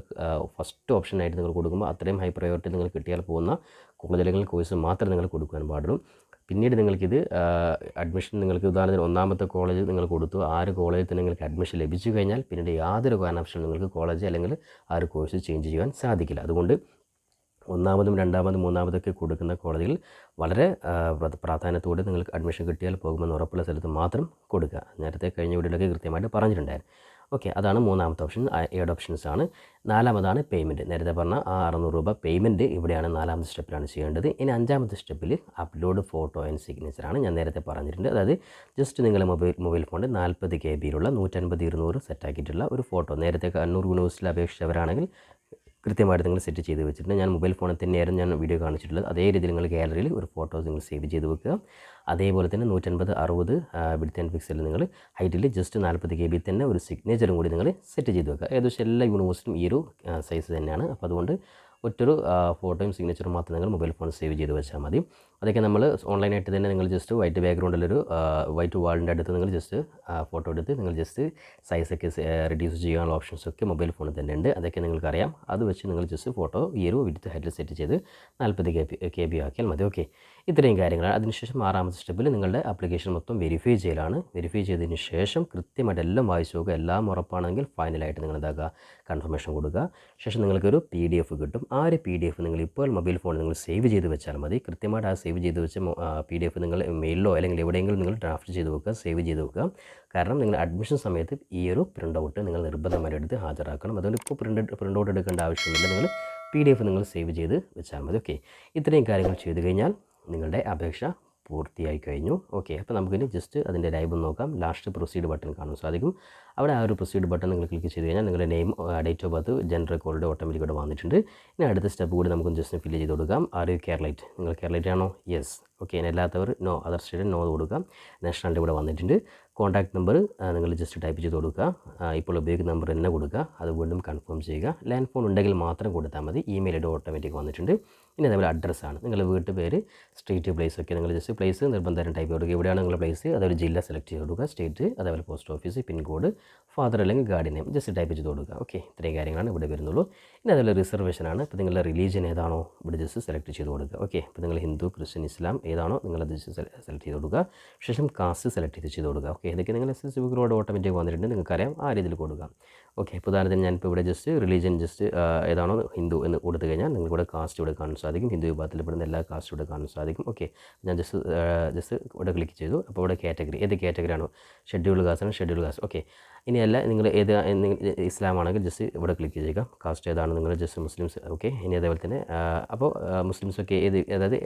ഫസ്റ്റ് ഓപ്ഷനായിട്ട് നിങ്ങൾ കൊടുക്കുമ്പോൾ അത്രയും ഹൈ പ്രയോറിറ്റി നിങ്ങൾ കിട്ടിയാൽ പോകുന്ന കോളേജുകളിൽ കോഴ്സ് മാത്രമേ നിങ്ങൾ കൊടുക്കാൻ പാടുള്ളൂ. പിന്നീട് നിങ്ങൾക്കിത് അഡ്മിഷൻ നിങ്ങൾക്ക് ഉദാഹരണത്തിന് ഒന്നാമത്തെ കോളേജ് നിങ്ങൾ കൊടുത്തു. ആ ഒരു കോളേജിൽ തന്നെ നിങ്ങൾക്ക് അഡ്മിഷൻ ലഭിച്ചു കഴിഞ്ഞാൽ പിന്നീട് യാതൊരു കാരണവശാലും നിങ്ങൾക്ക് കോളേജ് അല്ലെങ്കിൽ ആ ഒരു കോഴ്സ് ചേഞ്ച് ചെയ്യാൻ സാധിക്കില്ല. അതുകൊണ്ട് ഒന്നാമതും രണ്ടാമതും മൂന്നാമതൊക്കെ കൊടുക്കുന്ന കോളേജിൽ വളരെ പ്രാധാന്യത്തോടെ നിങ്ങൾക്ക് അഡ്മിഷൻ കിട്ടിയാൽ പോകുമെന്ന് ഉറപ്പുള്ള സ്ഥലത്ത് മാത്രം കൊടുക്കുക. നേരത്തെ കഴിഞ്ഞ വീഡിയോയിലൊക്കെ കൃത്യമായിട്ട് പറഞ്ഞിട്ടുണ്ടായിരുന്നു. ഓക്കെ അതാണ് മൂന്നാമത്തെ ഓപ്ഷൻ ഏഡ് ഓപ്ഷൻസ് ആണ്. നാലാമതാണ് പേയ്മെന്റ് നേരത്തെ പറഞ്ഞ ആ അറുന്നൂറ് രൂപ പേയ്മെന്റ് ഇവിടെയാണ് നാലാമത്തെ സ്റ്റെപ്പിലാണ് ചെയ്യേണ്ടത്. ഇനി അഞ്ചാമത്തെ സ്റ്റെപ്പിൽ അപ്ലോഡ് ഫോട്ടോ ആൻഡ് സിഗ്നേച്ചർ ആണ് ഞാൻ നേരത്തെ പറഞ്ഞിട്ടുണ്ട്. അതായത് ജസ്റ്റ് നിങ്ങളുടെ മൊബൈൽ മൊബൈൽ ഫോണിൽ നാൽപ്പത് കെ ബിയിലുള്ള നൂറ്റൻപത് ഇരുന്നൂറ് സെറ്റാക്കിയിട്ടുള്ള ഒരു ഫോട്ടോ നേരത്തെ കണ്ണൂർ യൂണിവേഴ്സിറ്റിയിൽ അപേക്ഷിച്ചവരാണെങ്കിൽ കൃത്യമായിട്ട് നിങ്ങൾ സെറ്റ് ചെയ്ത് വെച്ചിട്ടുണ്ട്. ഞാൻ മൊബൈൽ ഫോണിൽ തന്നെയായിരുന്നു ഞാൻ വീഡിയോ കാണിച്ചിട്ടുള്ളത്. അതേ രീതിയിൽ നിങ്ങൾ ഗാലറിയിൽ ഒരു ഫോട്ടോസ് നിങ്ങൾ സേവ് ചെയ്ത് വെക്കുക. അതേപോലെ തന്നെ നൂറ്റൻപത് അറുപത് വിഡ്ത്ത് ആൻഡ് പിക്സലിൽ നിങ്ങൾ ഹൈറ്റിൽ ജസ്റ്റ് നാൽപ്പത് കെ ബി തന്നെ ഒരു സിഗ്നേച്ചറും കൂടി നിങ്ങൾ സെറ്റ് ചെയ്ത് വെക്കുക. ഏകദേശം എല്ലാ യൂണിവേഴ്സിറ്റിയും ഈ ഒരു സൈസ് തന്നെയാണ്. അപ്പോൾ അതുകൊണ്ട് ഒറ്റൊരു ഫോട്ടോയും സിഗ്നേച്ചറും മാത്രം നിങ്ങൾ മൊബൈൽ ഫോൺ സേവ് ചെയ്ത് വെച്ചാൽ മതി. അതൊക്കെ നമ്മൾ ഓൺലൈനായിട്ട് തന്നെ നിങ്ങൾ ജസ്റ്റ് വൈറ്റ് ബാക്ക്ഗ്രൗണ്ടിലൊരു വൈറ്റ് വാളിന്റെ അടുത്ത് നിങ്ങൾ ജസ്റ്റ് ഫോട്ടോ എടുത്ത് നിങ്ങൾ ജസ്റ്റ് സൈസൊക്കെ റെഡ്യൂസ് ചെയ്യാനുള്ള ഓപ്ഷൻസ് ഒക്കെ മൊബൈൽ ഫോണിൽ തന്നെ ഉണ്ട്. അതൊക്കെ നിങ്ങൾക്കറിയാം അത് വെച്ച് നിങ്ങൾ ജസ്റ്റ് ഫോട്ടോ ഈ ഒരു വിടുത്ത് ഹൈറ്റിൽ സെറ്റ് ചെയ്ത് നാൽപ്പത് കെ ബി കെ ബി ആക്കിയാൽ മതി. ഓക്കെ ഇത്രയും കാര്യങ്ങളാണ് അതിനുശേഷം ആറാമത്തെ സ്റ്റെപ്പിൽ നിങ്ങളുടെ ആപ്ലിക്കേഷൻ മൊത്തം വെരിഫൈ ചെയ്യലാണ്. വെരിഫൈ ചെയ്തതിന് ശേഷം കൃത്യമായിട്ട് എല്ലാം വായിച്ചു നോക്കുക. എല്ലാം ഉറപ്പാണെങ്കിൽ ഫൈനലായിട്ട് നിങ്ങൾ എന്താക്കുക? കൺഫർമേഷൻ കൊടുക്കുക. ശേഷം നിങ്ങൾക്കൊരു പി ഡി എഫ് കിട്ടും. ആ ഒരു പി ഡി എഫ് നിങ്ങൾ ഇപ്പോൾ മൊബൈൽ ഫോണിൽ നിങ്ങൾ സേവ് ചെയ്ത് വെച്ചാൽ മതി. കൃത്യമായിട്ട് ആ സേവ് ചെയ്ത് വെച്ച പി ഡി എഫ് നിങ്ങൾ മെയിലിലോ അല്ലെങ്കിൽ എവിടെയെങ്കിലും നിങ്ങൾ ഡ്രാഫ്റ്റ് ചെയ്ത് വെക്കുക സേവ് ചെയ്ത് വെക്കുക. കാരണം നിങ്ങൾ അഡ്മിഷൻ സമയത്ത് ഈ ഒരു പ്രിന്റ് ഔട്ട് നിങ്ങൾ നിർബന്ധമായിട്ട് എടുത്ത് ഹാജരാക്കണം. അതുകൊണ്ട് ഇപ്പോൾ പ്രിന്റ് പ്രിന്റ് ഔട്ട് എടുക്കേണ്ട ആവശ്യമില്ല. നിങ്ങൾ പി ഡി എഫ് നിങ്ങൾ സേവ് ചെയ്ത് വെച്ചാൽ മതി. ഓക്കെ ഇത്രയും കാര്യങ്ങൾ ചെയ്തു കഴിഞ്ഞാൽ നിങ്ങളുടെ അപേക്ഷ പൂർത്തിയായി കഴിഞ്ഞു. ഓക്കെ അപ്പോൾ നമുക്കിനി ജസ്റ്റ് അതിന്റെ ലൈവ് നോക്കാം. ലാസ്റ്റ് പ്രൊസീഡ് ബട്ടൺ കാണാൻ സാധിക്കും. അവിടെ ആ ഒരു പ്രൊസീഡ് ബട്ടൺ നിങ്ങൾ ക്ലിക്ക് ചെയ്ത് കഴിഞ്ഞാൽ നിങ്ങളുടെ name date of birth gender code automatic ഇവിടെ വന്നിട്ടുണ്ട്. ഇനി അടുത്ത സ്റ്റെപ്പ് കൂടി നമുക്ക് ജസ്റ്റ് ഫില്ല് ചെയ്ത് കൊടുക്കാം. ആർ യു കേരളൈറ്റ് നിങ്ങൾ കേരളൈറ്റ് ആണോ? യെസ് ഓക്കെ അല്ലാത്തവർ നോ അതർ സ്റ്റേറ്റ് നോ കൊടുക്കാം. നാഷണാലിറ്റി ഇവിടെ വന്നിട്ടുണ്ട്. കോൺടാക്ട് നമ്പർ നിങ്ങൾ ജസ്റ്റ് ടൈപ്പ് ചെയ്ത് കൊടുക്കുക. ഇപ്പോൾ ഉപയോഗിക്കുന്ന നമ്പർ തന്നെ കൊടുക്കുക. അത് വീണ്ടും കൺഫേം ചെയ്യുക. ലാൻഡ് ഫോൺ ഉണ്ടെങ്കിൽ മാത്രം കൊടുത്താൽ മതി. ഇമെയിൽ ഇടം ഓട്ടോമാറ്റിക് വന്നിട്ടുണ്ട്. ഇനി അതേപോലെ അഡ്രസ്സാണ് നിങ്ങളുടെ വീട്ടു പേര് സ്ട്രീറ്റ് പ്ലേസ് ഒക്കെ നിങ്ങൾ ജസ്റ്റ് പ്ലേസ് നിർബന്ധം ടൈപ്പ് കൊടുക്കുക. എവിടെയാണ് നിങ്ങളുടെ പ്ലേസ് അതേപോലെ ജില്ല സെലക്ട് ചെയ്ത് കൊടുക്കുക. സ്റ്റേറ്റ് അതേപോലെ പോസ്റ്റ് ഓഫീസ് പിൻകോഡ് ഫാദർ അല്ലെങ്കിൽ ഗാർഡിയൻ നെയിം ജസ്റ്റ് ടൈപ്പ് ചെയ്ത് കൊടുക്കുക. ഓക്കെ ഇത്രയും കാര്യങ്ങളാണ് ഇവിടെ വരുന്നുള്ളൂ. ഇനി അതേപോലെ റിസർവേഷനാണ് ഇപ്പോൾ നിങ്ങളുടെ റിലീജിയൻ ഏതാണോ ഇവിടെ ജസ്റ്റ് സെലക്ട് ചെയ്ത് കൊടുക്കുക. ഓക്കെ ഇപ്പോൾ നിങ്ങൾ ഹിന്ദു ക്രിസ്ത്യൻ ഇസ്ലാം ഏതാണോ നിങ്ങളത് ജസ്റ്റ് സെലക്ട് ചെയ്ത് കൊടുക്കുക. ശേഷം കാസ്റ്റ് സെലക്ട് ചെയ്ത് ചെയ്ത് കൊടുക്കുക. ഓക്കെ ഇതൊക്കെ നിങ്ങൾ എസ് എസ് ബുക്കിനോട് ഓട്ടോമാറ്റിക് വന്നിട്ടുണ്ട്. നിങ്ങൾക്കറിയാം ആ രീതിയിൽ കൊടുക്കുക. ഓക്കെ ഇപ്പോൾ ഉദാഹരണത്തിന് ഞാനിപ്പോൾ ഇവിടെ ജസ്റ്റ് റിലീജിയൻ ജസ്റ്റ് ഏതാണോ ഹിന്ദു എന്ന് കൊടുത്തു കഴിഞ്ഞാൽ നിങ്ങൾക്കിവിടെ കാസ്റ്റ് ഇവിടെ കാണാൻ സാധിക്കും. ഹിന്ദു വിഭാഗത്തിൽപ്പെടുന്ന എല്ലാ കാസ്റ്റും ഇവിടെ കാണാൻ സാധിക്കും. ഓക്കെ ഞാൻ ജസ്റ്റ് ജസ്റ്റ് ഇവിടെ ക്ലിക്ക് ചെയ്തു. അപ്പോൾ ഇവിടെ കാറ്റഗറി ഏത് കാറ്റഗറി ആണോ? ഷെഡ്യൂൾ കാസ്റ്റാണ് ഷെഡ്യൂൾ കാസ്റ്റ് ഓക്കെ ഇനിയല്ല നിങ്ങൾ ഏത് ഇസ്ലാം ആണെങ്കിൽ ജസ്റ്റ് ഇവിടെ ക്ലിക്ക് ചെയ്യുക. കാസ്റ്റ് ഏതാണ് നിങ്ങൾ? ജസ്റ്റ് മുസ്ലിംസ് ഓക്കെ ഇനി അതേപോലെ തന്നെ അപ്പോൾ മുസ്ലിംസ് ഒക്കെ ഏത് അതായത്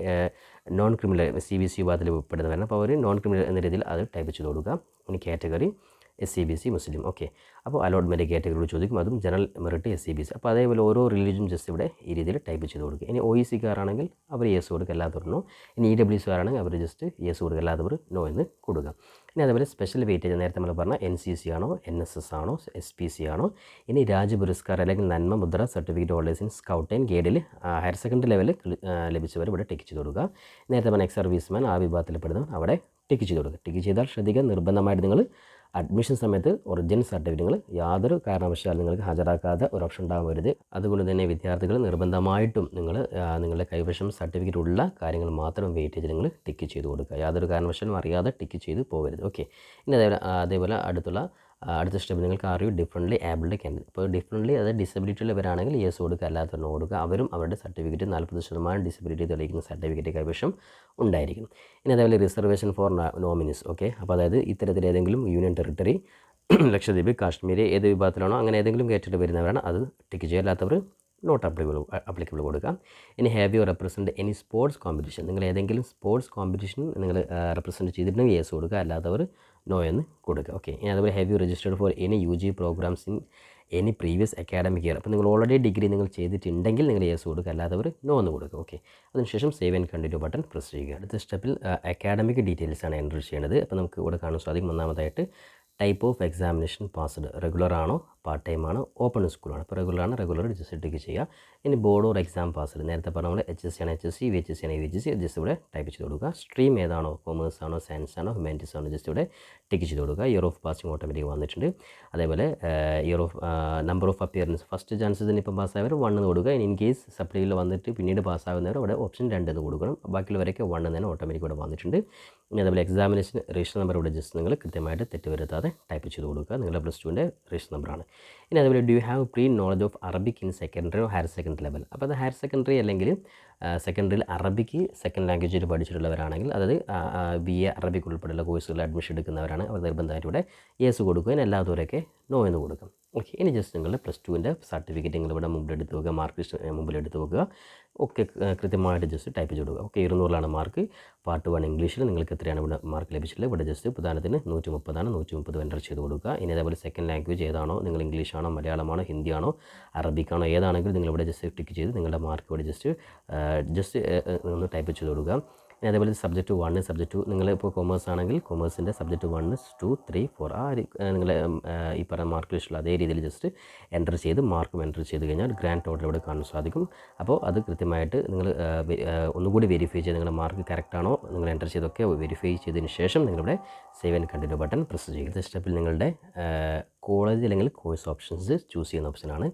non criminal C B C വിഭാഗത്തിൽ ഉൾപ്പെടുന്നവരാണ് അപ്പോൾ അവർ നോൺ ക്രിമിനൽ എന്ന രീതിയിൽ അത് ടൈപ്പ് ചെയ്ത് കൊടുക്കുക. ഇനി category S C B C Muslim. Okay. അപ്പോൾ അലോട്ട്മെന്റ് കാറ്റഗറിയോട് ചോദിക്കും അതും general merit S C B C അപ്പോൾ അതേപോലെ ഓരോ റിലീജിയൻ ജസ്റ്റ് ഇവിടെ ഈ രീതിയിൽ ടൈപ്പ് ചെയ്ത് കൊടുക്കുക ഇനി ഒ ഇ സിക്കാരാണെങ്കിൽ അവർ യെസ് കൊടുക്കുക അല്ലാത്തവർ ഇനി ഇ ഡബ്ല്യു സിക്കാരാണെങ്കിൽ അവർ ജസ്റ്റ് യെസ് കൊടുക്കുക അല്ലാത്തവർ നോ എന്ന് കൊടുക്കുക. ഇനി അതേപോലെ സ്പെഷ്യൽ വെയിറ്റേജ് നേരത്തെ നമ്മൾ പറഞ്ഞ എൻ സി സി ആണോ എൻ എസ് എസ് ആണോ എസ് പി സി ആണോ ഇനി രാജ്യ പുരസ്കാരം അല്ലെങ്കിൽ നന്മ മുദ്ര certificate holders in scout and ഗൈഡിൽ higher secondary ലെവലിൽ ലഭിച്ചവർ ഇവിടെ ടിക്ക് ചെയ്ത് കൊടുക്കുക. നേരത്തെ പറഞ്ഞ എക്സ് സർവീസ്മാൻ ആ വിഭാഗത്തിൽപ്പെടുന്നവർ അവിടെ ടിക്ക് ചെയ്ത് കൊടുക്കുക. ടിക്ക് ചെയ്താൽ ശ്രദ്ധിക്കുക നിർബന്ധമായിട്ട് നിങ്ങൾ അഡ്മിഷൻ സമയത്ത് ഒറിജിനൽ സർട്ടിഫിക്കറ്റുകൾ യാതൊരു കാരണവശാലും നിങ്ങൾക്ക് ഹാജരാക്കാതെ ഒരു ഓപ്ഷൻ ഉണ്ടാകരുത് അതുകൊണ്ട് തന്നെ വിദ്യാർത്ഥികൾ നിർബന്ധമായിട്ടും നിങ്ങൾ നിങ്ങളുടെ കൈവശം സർട്ടിഫിക്കറ്റ് ഉള്ള കാര്യങ്ങൾ മാത്രം വെയിറ്റ് ചെയ്ത് നിങ്ങൾ ടിക്ക് ചെയ്ത് കൊടുക്കുക. യാതൊരു കാരണവശാലും അറിയാതെ ടിക്ക് ചെയ്ത് പോകരുത്. ഓക്കെ ഇനി അതേപോലെ അതേപോലെ അടുത്തുള്ള അടുത്ത സ്റ്റെപ്പ് നിങ്ങൾക്ക് അറിയൂ ഡിഫറന്റ്ലി ആബിൾഡ് ക്യാൻഡിഡേറ്റ് ഇപ്പോൾ ഡിഫറന്റ്ലി അതായത് ഡിസബിലിറ്റി ഉള്ളവരാണെങ്കിൽ യെസ് കൊടുക്കുക അല്ലാത്തവർ കൊടുക്കുക. അവരും അവരുടെ സർട്ടിഫിക്കറ്റ് നാൽപ്പത് ശതമാനം ഡിസബിലിറ്റി തെളിയിക്കുന്ന സർട്ടിഫിക്കറ്റ് കൈവശം ഉണ്ടായിരിക്കും ഇനി അതേപോലെ റിസർവേഷൻ ഫോർ നോമിനിസ് ഓക്കെ അപ്പോൾ അതായത് ഇത്തരത്തിൽ ഏതെങ്കിലും യൂണിയൻ ടെറിട്ടറി ലക്ഷദ്വീപ് കാശ്മീർ ഏത് വിഭാഗത്തിലാണോ അങ്ങനെ ഏതെങ്കിലും കയറ്റിട്ട് വരുന്നവരാണ് അത് ടിക്ക് ചെയ്യാത്തവർ നോട്ട് അപ്ലിക്കബിൾ അപ്ലിക്കബിൾ കൊടുക്കാം. ഇനി have you represent any sports competition നിങ്ങൾ ഏതെങ്കിലും സ്പോർട്സ് കോമ്പറ്റീഷൻ നിങ്ങൾ റെപ്രസെന്റ് ചെയ്തിട്ടുണ്ടെങ്കിൽ യെസ് കൊടുക്കുക. അല്ലാത്തവർ നോ എന്ന് കൊടുക്കുക. ഓക്കെ ഇനി അതുപോലെ have you registered for any U G programs in any previous academic year അപ്പോൾ നിങ്ങൾ ഓൾറെഡി ഡിഗ്രി നിങ്ങൾ ചെയ്തിട്ടുണ്ടെങ്കിൽ നിങ്ങൾ യെസ് കൊടുക്കുക. അല്ലാത്തവർ നോ എന്ന് കൊടുക്കുക. ഓക്കെ അതിനുശേഷം save and continue button press ചെയ്യുക. അടുത്ത സ്റ്റെപ്പിൽ അക്കാഡമിക് ഡീറ്റെയിൽസ് ആണ് എന്റർ ചെയ്യേണ്ടത് അപ്പോൾ നമുക്ക് ഇവിടെ കാണാൻ സാധിക്കും. ഒന്നാമതായിട്ട് type of examination passed regular ആണോ? പാർട്ട് ടൈമാണ് ഓപ്പൺ സ്കൂളാണ് അപ്പോൾ റെഗുലർ ആണ്. റെഗുലർ ജസ്റ്റ് ചെയ്യുക. ഇനി ബോർഡ് ഓർ എക്സാം പാസ്ഡ് നേരത്തെ പറഞ്ഞ നമ്മൾ എച്ച് എസ് സി ആണ് H S C V H S C ആണ് വി എച്ച് സി ജസ്റ്റ് ഇവിടെ ടൈപ്പ് ചെയ്ത് കൊടുക്കുക. സ്ട്രീം ഏതാണോ? കൊമേഴ്സ് ആണോ? സയൻസ് ആണോ? ഹ്യൂമാനിറ്റീസ് ആണോ? ജസ്റ്റ് ഇവിടെ ടിക്ക് ചെയ്ത് കൊടുക്കുക. ഇയർ ഓഫ് പാസിംഗ് ഓട്ടോമാറ്റിക് വന്നിട്ടുണ്ട്. അതേപോലെ year of number of appearance first ചാൻസസിന് ഇപ്പം പാസ്സായവർ വൺ എന്ന് കൊടുക്കുക. ഇനി ഇൻ കേസ് സപ്ലിയിൽ വന്നിട്ട് പിന്നീട് പാസ്സാകുന്നവർ അവിടെ ഓപ്ഷൻ രണ്ട് എന്ന് കൊടുക്കണം. ബാക്കിയുള്ളവരൊക്കെ വൺ തന്നെ ഓട്ടോമാറ്റിക് ഇവിടെ വന്നിട്ടുണ്ട്. ഇനി അതേപോലെ എക്സാമിനേഷൻ രജിസ്റ്റർ നമ്പർ ഇവിടെ ജസ്റ്റ് നിങ്ങൾ കൃത്യമായിട്ട് തെറ്റ് വരുത്താതെ ടൈപ്പ് ചെയ്ത് കൊടുക്കുക. നിങ്ങളുടെ പ്ലസ് ടുവിന്റെ രജിസ്റ്റർ നമ്പറാണ് ഇനി അതുപോലെ do you have pre knowledge of Arabic in secondary or higher secondary level അപ്പോൾ അത് ഹയർ സെക്കൻഡറി അല്ലെങ്കിൽ സെക്കൻഡറിയിൽ അറബിക്ക് സെക്കൻഡ് ലാംഗ്വേജിൽ പഠിച്ചിട്ടുള്ളവരാണെങ്കിൽ അതായത് ബി എ അറബിക് ഉൾപ്പെടെയുള്ള കോഴ്സുകളിൽ അഡ്മിഷൻ എടുക്കുന്നവരാണ്. അവർ നിർബന്ധമായിട്ട് ഇവിടെ എസ് കൊടുക്കുക എല്ലാത്തവരൊക്കെ നോ എന്ന് കൊടുക്കും. ഓക്കെ ഇനി ജസ്റ്റ് നിങ്ങളുടെ പ്ലസ് ടുവിന്റെ സർട്ടിഫിക്കറ്റ് നിങ്ങൾ ഇവിടെ മുമ്പിൽ എടുത്ത് വെക്കുക മാർക്ക് ലിസ്റ്റ് മുമ്പിൽ എടുത്ത് വെക്കുക. ഒക്കെ കൃത്യമായിട്ട് ജസ്റ്റ് ടൈപ്പ് ചെയ്ത് കൊടുക്കുക. ഓക്കെ ഇരുന്നൂറിലാണ് മാർക്ക് പാർട്ട് വൺ ഇംഗ്ലീഷിൽ നിങ്ങൾക്ക് എത്രയാണ് ഇവിടെ മാർക്ക് ലഭിച്ചിട്ടുള്ളത്? ഇവിടെ ജസ്റ്റ് പ്രധാനത്തിന് നൂറ്റി മുപ്പതാണ് നൂറ്റി മുപ്പത് എന്റർ ചെയ്ത് കൊടുക്കുക. ഇനി അതേപോലെ സെക്കൻഡ് ലാംഗ്വേജ് ഏതാണോ? നിങ്ങൾ ഇംഗ്ലീഷ് ആണോ? മലയാളമാണോ? ഹിന്ദിയാണോ? ആണോ ഏതാണെങ്കിലും നിങ്ങൾ ഇവിടെ ജസ്റ്റ് ടിക്ക് ചെയ്ത് നിങ്ങളുടെ മാർക്ക് ഇവിടെ ജസ്റ്റ് ജസ്റ്റ് ഒന്ന് ടൈപ്പ് ചെയ്ത് കൊടുക്കുക. ഇനി അതേപോലെ സബ്ജക്റ്റ് വൺ സബ്ജക്റ്റ് ടു നിങ്ങൾ ഇപ്പോൾ കൊമേഴ്സ് ആണെങ്കിൽ കൊമേഴ്സിന്റെ subject one two three four ആ നിങ്ങൾ ഈ പറഞ്ഞ മാർക്ക് ലിസ്റ്റിൽ അതേ രീതിയിൽ ജസ്റ്റ് എന്റർ ചെയ്ത് മാർക്കും എന്റർ ചെയ്ത് കഴിഞ്ഞാൽ ഗ്രാൻഡ് ടോട്ടൽ ഇവിടെ കാണാൻ സാധിക്കും. അപ്പോൾ അത് കൃത്യമായിട്ട് നിങ്ങൾ ഒന്നുകൂടി വെരിഫൈ ചെയ്ത് നിങ്ങളുടെ മാർക്ക് കറക്റ്റാണോ നിങ്ങൾ എന്റർ ചെയ്തൊക്കെ വെരിഫൈ ചെയ്തതിന് ശേഷം നിങ്ങളുടെ save and continue button press ചെയ്യുക. സ്റ്റെപ്പിൽ നിങ്ങളുടെ കോളേജ് അല്ലെങ്കിൽ കോഴ്സ് ഓപ്ഷൻസ് ചൂസ് ചെയ്യുന്ന ഓപ്ഷനാണ്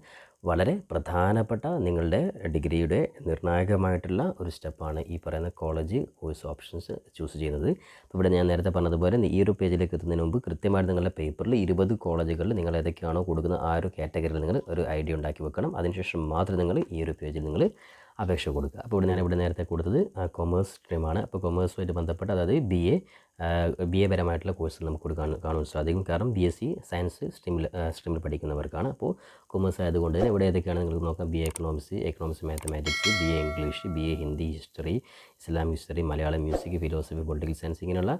വളരെ പ്രധാനപ്പെട്ട നിങ്ങളുടെ ഡിഗ്രിയുടെ നിർണായകമായിട്ടുള്ള ഒരു സ്റ്റെപ്പാണ് ഈ പറയുന്ന കോളേജ് കോഴ്സ് ഓപ്ഷൻസ് ചൂസ് ചെയ്യുന്നത്. അപ്പോൾ ഇവിടെ ഞാൻ നേരത്തെ പറഞ്ഞതുപോലെ ഈ ഒരു പേജിലേക്ക് എത്തുന്നതിന് മുമ്പ് കൃത്യമായിട്ട് നിങ്ങളുടെ പേപ്പറിൽ ഇരുപത് കോളേജുകളിൽ നിങ്ങൾ ഏതൊക്കെയാണോ കൊടുക്കുന്ന ആ ഒരു കാറ്റഗറിയിൽ നിങ്ങൾ ഒരു ഐഡിയ ഉണ്ടാക്കി വെക്കണം. അതിനുശേഷം മാത്രം നിങ്ങൾ ഈ ഒരു പേജിൽ നിങ്ങൾ അപേക്ഷ കൊടുക്കുക. അപ്പോൾ ഇവിടെ ഞാൻ ഇവിടെ നേരത്തെ കൊടുത്തത് കൊമേഴ്സ് സ്ട്രീമാണ് അപ്പോൾ കൊമേഴ്സുമായിട്ട് ബന്ധപ്പെട്ട് അതായത് ബി എ ബി എ പരമായിട്ടുള്ള കോഴ്സുകൾ നമുക്ക് കാണാൻ കാണാൻ സാധിക്കും. കാരണം ബി എസ് സി സയൻസ് സ്ട്രീമിൽ സ്ട്രീമിൽ പഠിക്കുന്നവർക്കാണ്. അപ്പോൾ കൊമേഴ്സ് ആയതുകൊണ്ട് തന്നെ ഇവിടെ ഏതൊക്കെയാണ് നിങ്ങൾക്ക് നോക്കാം? B A economics economics mathematics B A English B A Hindi history Islam history Malayalam music philosophy political science ഇങ്ങനെയുള്ള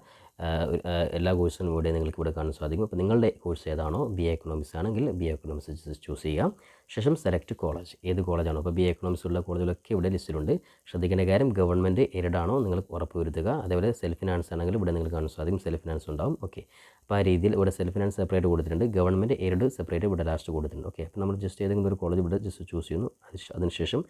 എല്ലാ കോഴ്സുകളും ഇവിടെ നിങ്ങൾക്ക് ഇവിടെ കാണാൻ സാധിക്കും. അപ്പോൾ നിങ്ങളുടെ കോഴ്സ് ഏതാണോ ബി എ എക്കണോമിക്സ് ആണെങ്കിൽ ബി എ എക്കണോമിക്സ് ചൂസ് ചെയ്യാം ശേഷം സെലക്ട് കോളേജ് ഏത് കോളേജാണോ അപ്പോൾ ബി എ എക്കണോമിക്സ് ഉള്ള കോളേജുകളൊക്കെ ഇവിടെ ലിസ്റ്റിലുണ്ട് ശ്രദ്ധിക്കേണ്ട കാര്യം ഗവൺമെന്റ് എയ്ഡാണോ നിങ്ങൾ ഉറപ്പ് വരുത്തുക അതേപോലെ സെൽഫ് ഫിനാൻസ് ആണെങ്കിൽ ഇവിടെ നിങ്ങൾക്ക് കാണാൻ സാധിക്കും. സെൽഫ് ഫിനാൻസ് ഉണ്ടാവും. ഓക്കെ അപ്പോൾ ആ രീതിയിൽ ഇവിടെ സെൽഫ് ഫിനാൻസ് സെപ്പറേറ്റ് കൊടുത്തിട്ടുണ്ട്. ഗവൺമെന്റ് എയ്ഡ് സെപ്പറേറ്റ് ഇവിടെ ലാസ്റ്റ് കൊടുത്തിട്ടുണ്ട്. ഓക്കെ അപ്പോൾ നമ്മൾ ജസ്റ്റ് ഏതെങ്കിലും ഒരു കോളേജ് ഇവിടെ ജസ്റ്റ് ചൂസ് ചെയ്യുന്നു. അതിന് അതിനുശേഷം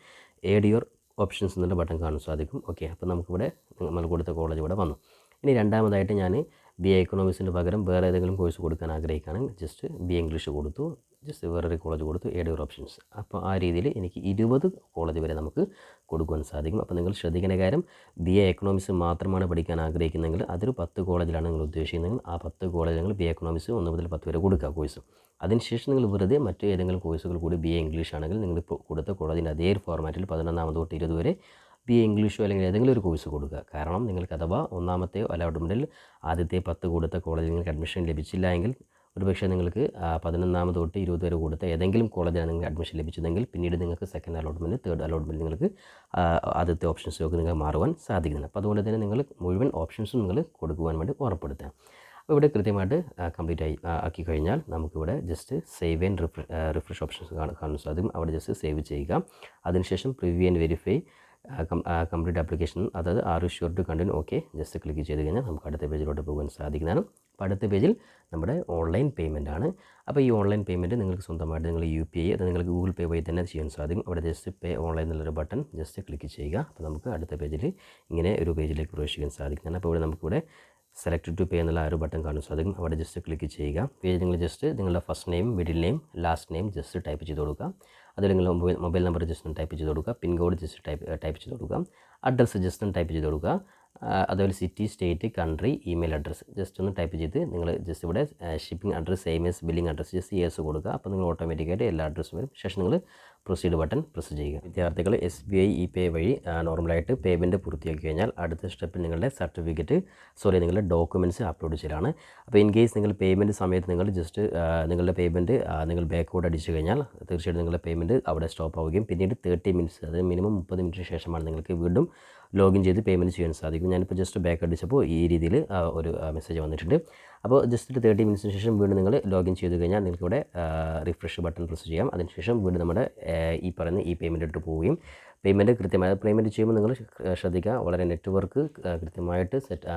ഏഡ് യുവർ ഓപ്ഷൻസ് എന്നുള്ള ബട്ടൺ കാണാൻ സാധിക്കും. ഓക്കെ അപ്പോൾ നമുക്കിവിടെ നമ്മൾ കൊടുത്ത കോളേജ് ഇവിടെ വന്നു. ഇനി രണ്ടാമതായിട്ട് ഞാൻ ബി എ എക്കണോമിക്സിന് പകരം വേറെ ഏതെങ്കിലും കോഴ്സ് കൊടുക്കാൻ ആഗ്രഹിക്കുകയാണെങ്കിൽ ജസ്റ്റ് ബി ഇംഗ്ലീഷ് കൊടുത്തു ജസ്റ്റ് വേറൊരു കോളേജ് കൊടുത്തു ഏഡ് യുവർ ഓപ്ഷൻസ് അപ്പോൾ ആ രീതിയിൽ എനിക്ക് ഇരുപത് കോളേജ് വരെ നമുക്ക് കൊടുക്കുവാൻ സാധിക്കും. അപ്പോൾ നിങ്ങൾ ശ്രദ്ധിക്കേണ്ട കാര്യം ബി എ എക്കണോമിക്സ് മാത്രമാണ് പഠിക്കാൻ ആഗ്രഹിക്കുന്നതെങ്കിൽ അതൊരു പത്ത് കോളേജിലാണ് നിങ്ങൾ ഉദ്ദേശിക്കുന്നതെങ്കിൽ ആ പത്ത് കോളേജ് നിങ്ങൾ ബി എ എക്കണോമിക്സ് ഒന്ന് മുതൽ പത്ത് വരെ കൊടുക്കുക കോഴ്സ് അതിനുശേഷം നിങ്ങൾ വെറുതെ മറ്റു ഏതെങ്കിലും കോഴ്സുകൾ കൂടി ബി എ ഇംഗ്ലീഷ് ആണെങ്കിൽ നിങ്ങൾ കൊടുത്ത കോളേജിന്റെ അതേ ഫോർമാറ്റിൽ പതിനൊന്നാമത് തൊട്ട് ഇരുപത് വരെ ബി എ ഇംഗ്ലീഷോ അല്ലെങ്കിൽ ഏതെങ്കിലും ഒരു കോഴ്സ് കൊടുക്കുക. കാരണം നിങ്ങൾക്ക് അഥവാ ഒന്നാമത്തെയോ അലോട്ട്മെന്റിൽ ആദ്യത്തെ പത്ത് കൊടുത്ത കോളേജിൽ നിങ്ങൾക്ക് അഡ്മിഷൻ ലഭിച്ചില്ല എങ്കിൽ ഒരുപക്ഷേ നിങ്ങൾക്ക് പതിനൊന്നാമത് തൊട്ട് ഇരുപത് വരെ കൊടുത്ത ഏതെങ്കിലും കോളേജിലാണ് നിങ്ങൾക്ക് അഡ്മിഷൻ ലഭിച്ചതെങ്കിൽ പിന്നീട് നിങ്ങൾക്ക് സെക്കൻഡ് അലോട്ട്മെന്റ് തേർഡ് അലോട്ട്മെന്റ് നിങ്ങൾക്ക് ആദ്യത്തെ ഓപ്ഷൻസിലേക്ക് നിങ്ങൾക്ക് മാറുവാൻ സാധിക്കുന്നത് അപ്പോൾ അതുകൊണ്ട് തന്നെ നിങ്ങൾ മുഴുവൻ ഓപ്ഷൻസും നിങ്ങൾ കൊടുക്കുവാൻ വേണ്ടി ഉറപ്പെടുത്തുക അപ്പോൾ ഇവിടെ കൃത്യമായിട്ട് കംപ്ലീറ്റ് ആയി ആക്കി കഴിഞ്ഞാൽ നമുക്കിവിടെ ജസ്റ്റ് സേവ് ആൻഡ് റിഫ്ര റിഫ്രഷ് ഓപ്ഷൻസ് കാണാൻ സാധിക്കും. അവിടെ ജസ്റ്റ് സേവ് ചെയ്യുക. അതിനുശേഷം preview and verify complete application അതായത് are you sure to continue okay just click ചെയ്ത് കഴിഞ്ഞാൽ നമുക്ക് അടുത്ത പേജിലോട്ട് പോകാൻ സാധിക്കുന്നതാണ്. അപ്പോൾ അടുത്ത പേജിൽ നമ്മുടെ ഓൺലൈൻ പേയ്മെന്റ് ആണ്. അപ്പോൾ ഈ ഓൺലൈൻ പേയ്മെന്റ് നിങ്ങൾക്ക് സ്വന്തമായിട്ട് നിങ്ങൾ യു പി ഐ അത് നിങ്ങൾക്ക് ഗൂഗിൾ പേ വഴി തന്നെ ചെയ്യാൻ സാധിക്കും. അവിടെ ജസ്റ്റ് പേ ഓൺലൈൻ എന്നുള്ളൊരു ബട്ടൺ ജസ്റ്റ് ക്ലിക്ക് ചെയ്യുക. അപ്പോൾ നമുക്ക് അടുത്ത പേജിൽ ഇങ്ങനെ ഒരു പേജിലേക്ക് പ്രവേശിക്കാൻ സാധിക്കുന്നതാണ്. അപ്പോൾ ഇവിടെ നമുക്കിവിടെ സെലക്ട് ടു പേ എന്നുള്ള ആ ഒരു ബട്ടൺ കാണാൻ സാധിക്കും. അവിടെ ജസ്റ്റ് ക്ലിക്ക് ചെയ്യുക. പേജ് നിങ്ങൾ ജസ്റ്റ് നിങ്ങളുടെ first name middle name last name just type ചെയ്ത് കൊടുക്കുക. അതിൽ നിങ്ങൾ മൊബൈൽ മൊബൈൽ നമ്പർ ജസ്റ്റ് ഒന്ന് ടൈപ്പ് ചെയ്ത് കൊടുക്കുക. Pin code just type type ചെയ്ത് കൊടുക്കുക. അഡ്രസ്സ് ജസ്റ്റ് ഒന്ന് ടൈപ്പ് ചെയ്ത് കൊടുക്കുക. അതുപോലെ city state country email address just ഒന്ന് ടൈപ്പ് ചെയ്ത് നിങ്ങൾ ജസ്റ്റ് ഇവിടെ shipping address same as billing address just yes കൊടുക്കുക. അപ്പോൾ നിങ്ങൾ ഓട്ടോമാറ്റിക്കായിട്ട് എല്ലാ അഡ്രസ്സും വരും. ശേഷം നിങ്ങൾ പ്രൊസീഡ് ബട്ടൺ പ്രസ് ചെയ്യുക. വിദ്യാർത്ഥികൾ S B I e pay വഴി നോർമലായിട്ട് പേയ്മെന്റ് പൂർത്തിയാക്കി കഴിഞ്ഞാൽ അടുത്ത സ്റ്റെപ്പിൽ നിങ്ങളുടെ സർട്ടിഫിക്കറ്റ് സോറി നിങ്ങളുടെ ഡോക്യുമെന്റ്സ് അപ്ലോഡ് ചെയ്യലാണ്. അപ്പോൾ ഇൻ കേസ് നിങ്ങൾ പേയ്മെന്റ് സമയത്ത് നിങ്ങൾ ജസ്റ്റ് നിങ്ങളുടെ പേയ്മെന്റ് നിങ്ങൾ ബാക്കോട്ട് അടിച്ചു കഴിഞ്ഞാൽ തീർച്ചയായിട്ടും നിങ്ങളുടെ പേയ്മെന്റ് അവിടെ സ്റ്റോപ്പ് ആവുകയും പിന്നീട് തേർട്ടി മിനിറ്റ്സ് അതായത് മിനിമം മുപ്പത് മിനിറ്റിന് ശേഷമാണ് നിങ്ങൾക്ക് വീണ്ടും ലോഗിൻ ചെയ്ത് പേയ്മെന്റ് ചെയ്യാൻ സാധിക്കും. ഞാനിപ്പോൾ ജസ്റ്റ് ബാക്ക് അടിച്ചപ്പോൾ ഈ രീതിയിൽ ഒരു മെസ്സേജ് വന്നിട്ടുണ്ട്. അപ്പോൾ ജസ്റ്റ് ഒരു തേർട്ടി മിനിറ്റ്സിന് ശേഷം വീണ്ടും നിങ്ങൾ ലോഗിൻ ചെയ്ത് കഴിഞ്ഞാൽ നിങ്ങൾക്ക് ഇവിടെ റിഫ്രഷ് ബട്ടൺ പ്രസ് ചെയ്യാം. അതിനുശേഷം വീണ്ടും നമ്മുടെ ഈ പറയുന്ന ഈ പേയ്മെന്റ് ഇട്ട് പോവുകയും പേയ്മെന്റ് കൃത്യമായ. പേയ്മെന്റ് ചെയ്യുമ്പോൾ നിങ്ങൾ ശ്രദ്ധിക്കുക. വളരെ നെറ്റ്വർക്ക് കൃത്യമായിട്ട് സെറ്റ്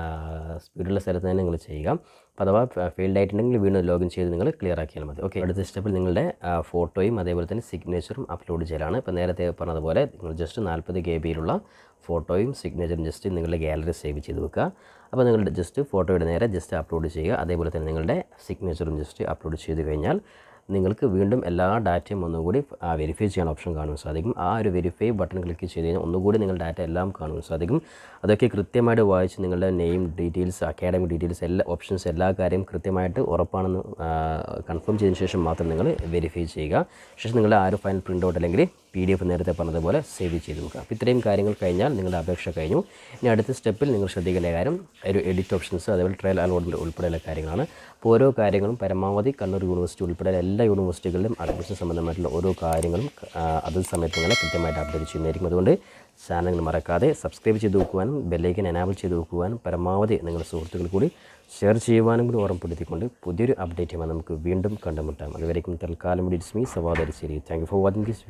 സ്പീഡുള്ള സ്ഥലത്ത് തന്നെ നിങ്ങൾ ചെയ്യുക. അപ്പോൾ അഥവാ ഫെയിൽഡ് ആയിട്ടുണ്ടെങ്കിൽ വീണ്ടും ലോഗിൻ ചെയ്ത് നിങ്ങൾ ക്ലിയർ ആക്കിയാൽ മതി. ഓക്കെ. അടുത്ത സ്റ്റെപ്പിൽ നിങ്ങളുടെ ഫോട്ടോയും അതേപോലെ തന്നെ സിഗ്നേച്ചറും അപ്ലോഡ് ചെയ്യലാണ്. ഇപ്പോൾ നേരത്തെ പറഞ്ഞതുപോലെ നിങ്ങൾ ജസ്റ്റ് നാൽപ്പത് കെ ബിയിലുള്ള ഫോട്ടോയും സിഗ്നേച്ചറും ജസ്റ്റ് നിങ്ങളുടെ ഗാലറി സേവ് ചെയ്ത് വെക്കുക. അപ്പോൾ നിങ്ങളുടെ ജസ്റ്റ് ഫോട്ടോയുടെ നേരെ ജസ്റ്റ് അപ്ലോഡ് ചെയ്യുക. അതേപോലെ തന്നെ നിങ്ങളുടെ സിഗ്നേച്ചറും ജസ്റ്റ് അപ്ലോഡ് ചെയ്ത് കഴിഞ്ഞാൽ നിങ്ങൾക്ക് വീണ്ടും എല്ലാ ഡാറ്റയും ഒന്നുകൂടി വെരിഫൈ ചെയ്യാൻ ഓപ്ഷൻ കാണുവാൻ സാധിക്കും. ആ ഒരു വെരിഫൈ ബട്ടൺ ക്ലിക്ക് ചെയ്ത് കഴിഞ്ഞാൽ ഒന്നുകൂടി നിങ്ങൾ ഡാറ്റ എല്ലാം കാണുവാൻ സാധിക്കും. അതൊക്കെ കൃത്യമായിട്ട് വായിച്ച് നിങ്ങളുടെ നെയിം ഡീറ്റെയിൽസ് അക്കാഡമിക് ഡീറ്റെയിൽസ് എല്ലാ ഓപ്ഷൻസ് എല്ലാ കാര്യം കൃത്യമായിട്ട് ഉറപ്പാണെന്ന് കൺഫേം ചെയ്തതിന് ശേഷം മാത്രം നിങ്ങൾ വെരിഫൈ ചെയ്യുക. ശേഷം നിങ്ങളുടെ ആ ഒരു ഫൈനൽ പ്രിന്റ് ഔട്ട് അല്ലെങ്കിൽ പി ഡി എഫ് നേരത്തെ പറഞ്ഞതുപോലെ സേവ് ചെയ്ത് വെക്കുക. അപ്പോൾ ഇത്രയും കാര്യങ്ങൾ കഴിഞ്ഞാൽ നിങ്ങളുടെ അപേക്ഷ കഴിഞ്ഞു. ഇനി അടുത്ത സ്റ്റെപ്പിൽ നിങ്ങൾ ശ്രദ്ധിക്കേണ്ട കാര്യം ഒരു എഡിറ്റ് ഓപ്ഷൻസ് അതേപോലെ ട്രയൽ അലോട്ട്മെന്റ് ഉൾപ്പെടെയുള്ള കാര്യങ്ങളാണ്. അപ്പോൾ ഓരോ കാര്യങ്ങളും പരമാവധി കണ്ണൂർ യൂണിവേഴ്സിറ്റി ഉൾപ്പെടെ എല്ലാ യൂണിവേഴ്സിറ്റികളിലും അഡ്മിഷൻ സംബന്ധമായിട്ടുള്ള ഓരോ കാര്യങ്ങളും അത് സമയത്ത് നിങ്ങളെ കൃത്യമായിട്ട് അപ്ഡേറ്റ് ചെയ്യുന്നതായിരിക്കും. അതുകൊണ്ട് ചാനൽ മറക്കാതെ സബ്സ്ക്രൈബ് ചെയ്ത് വെക്കുവാനും ബെല്ലൈക്കൻ എനാബിൾ ചെയ്ത് വെക്കുവാനും പരമാവധി നിങ്ങളുടെ സുഹൃത്തുക്കൾ കൂടി ഷെയർ ചെയ്യുവാനും കൂടി ഓർമ്മപ്പെടുത്തിക്കൊണ്ട് പുതിയൊരു അപ്ഡേറ്റുമായി നമുക്ക് വീണ്ടും കണ്ടുമുട്ടാം. അതുവരേക്കും തൽക്കാലം it's me Sawadarisseri thank you for watching this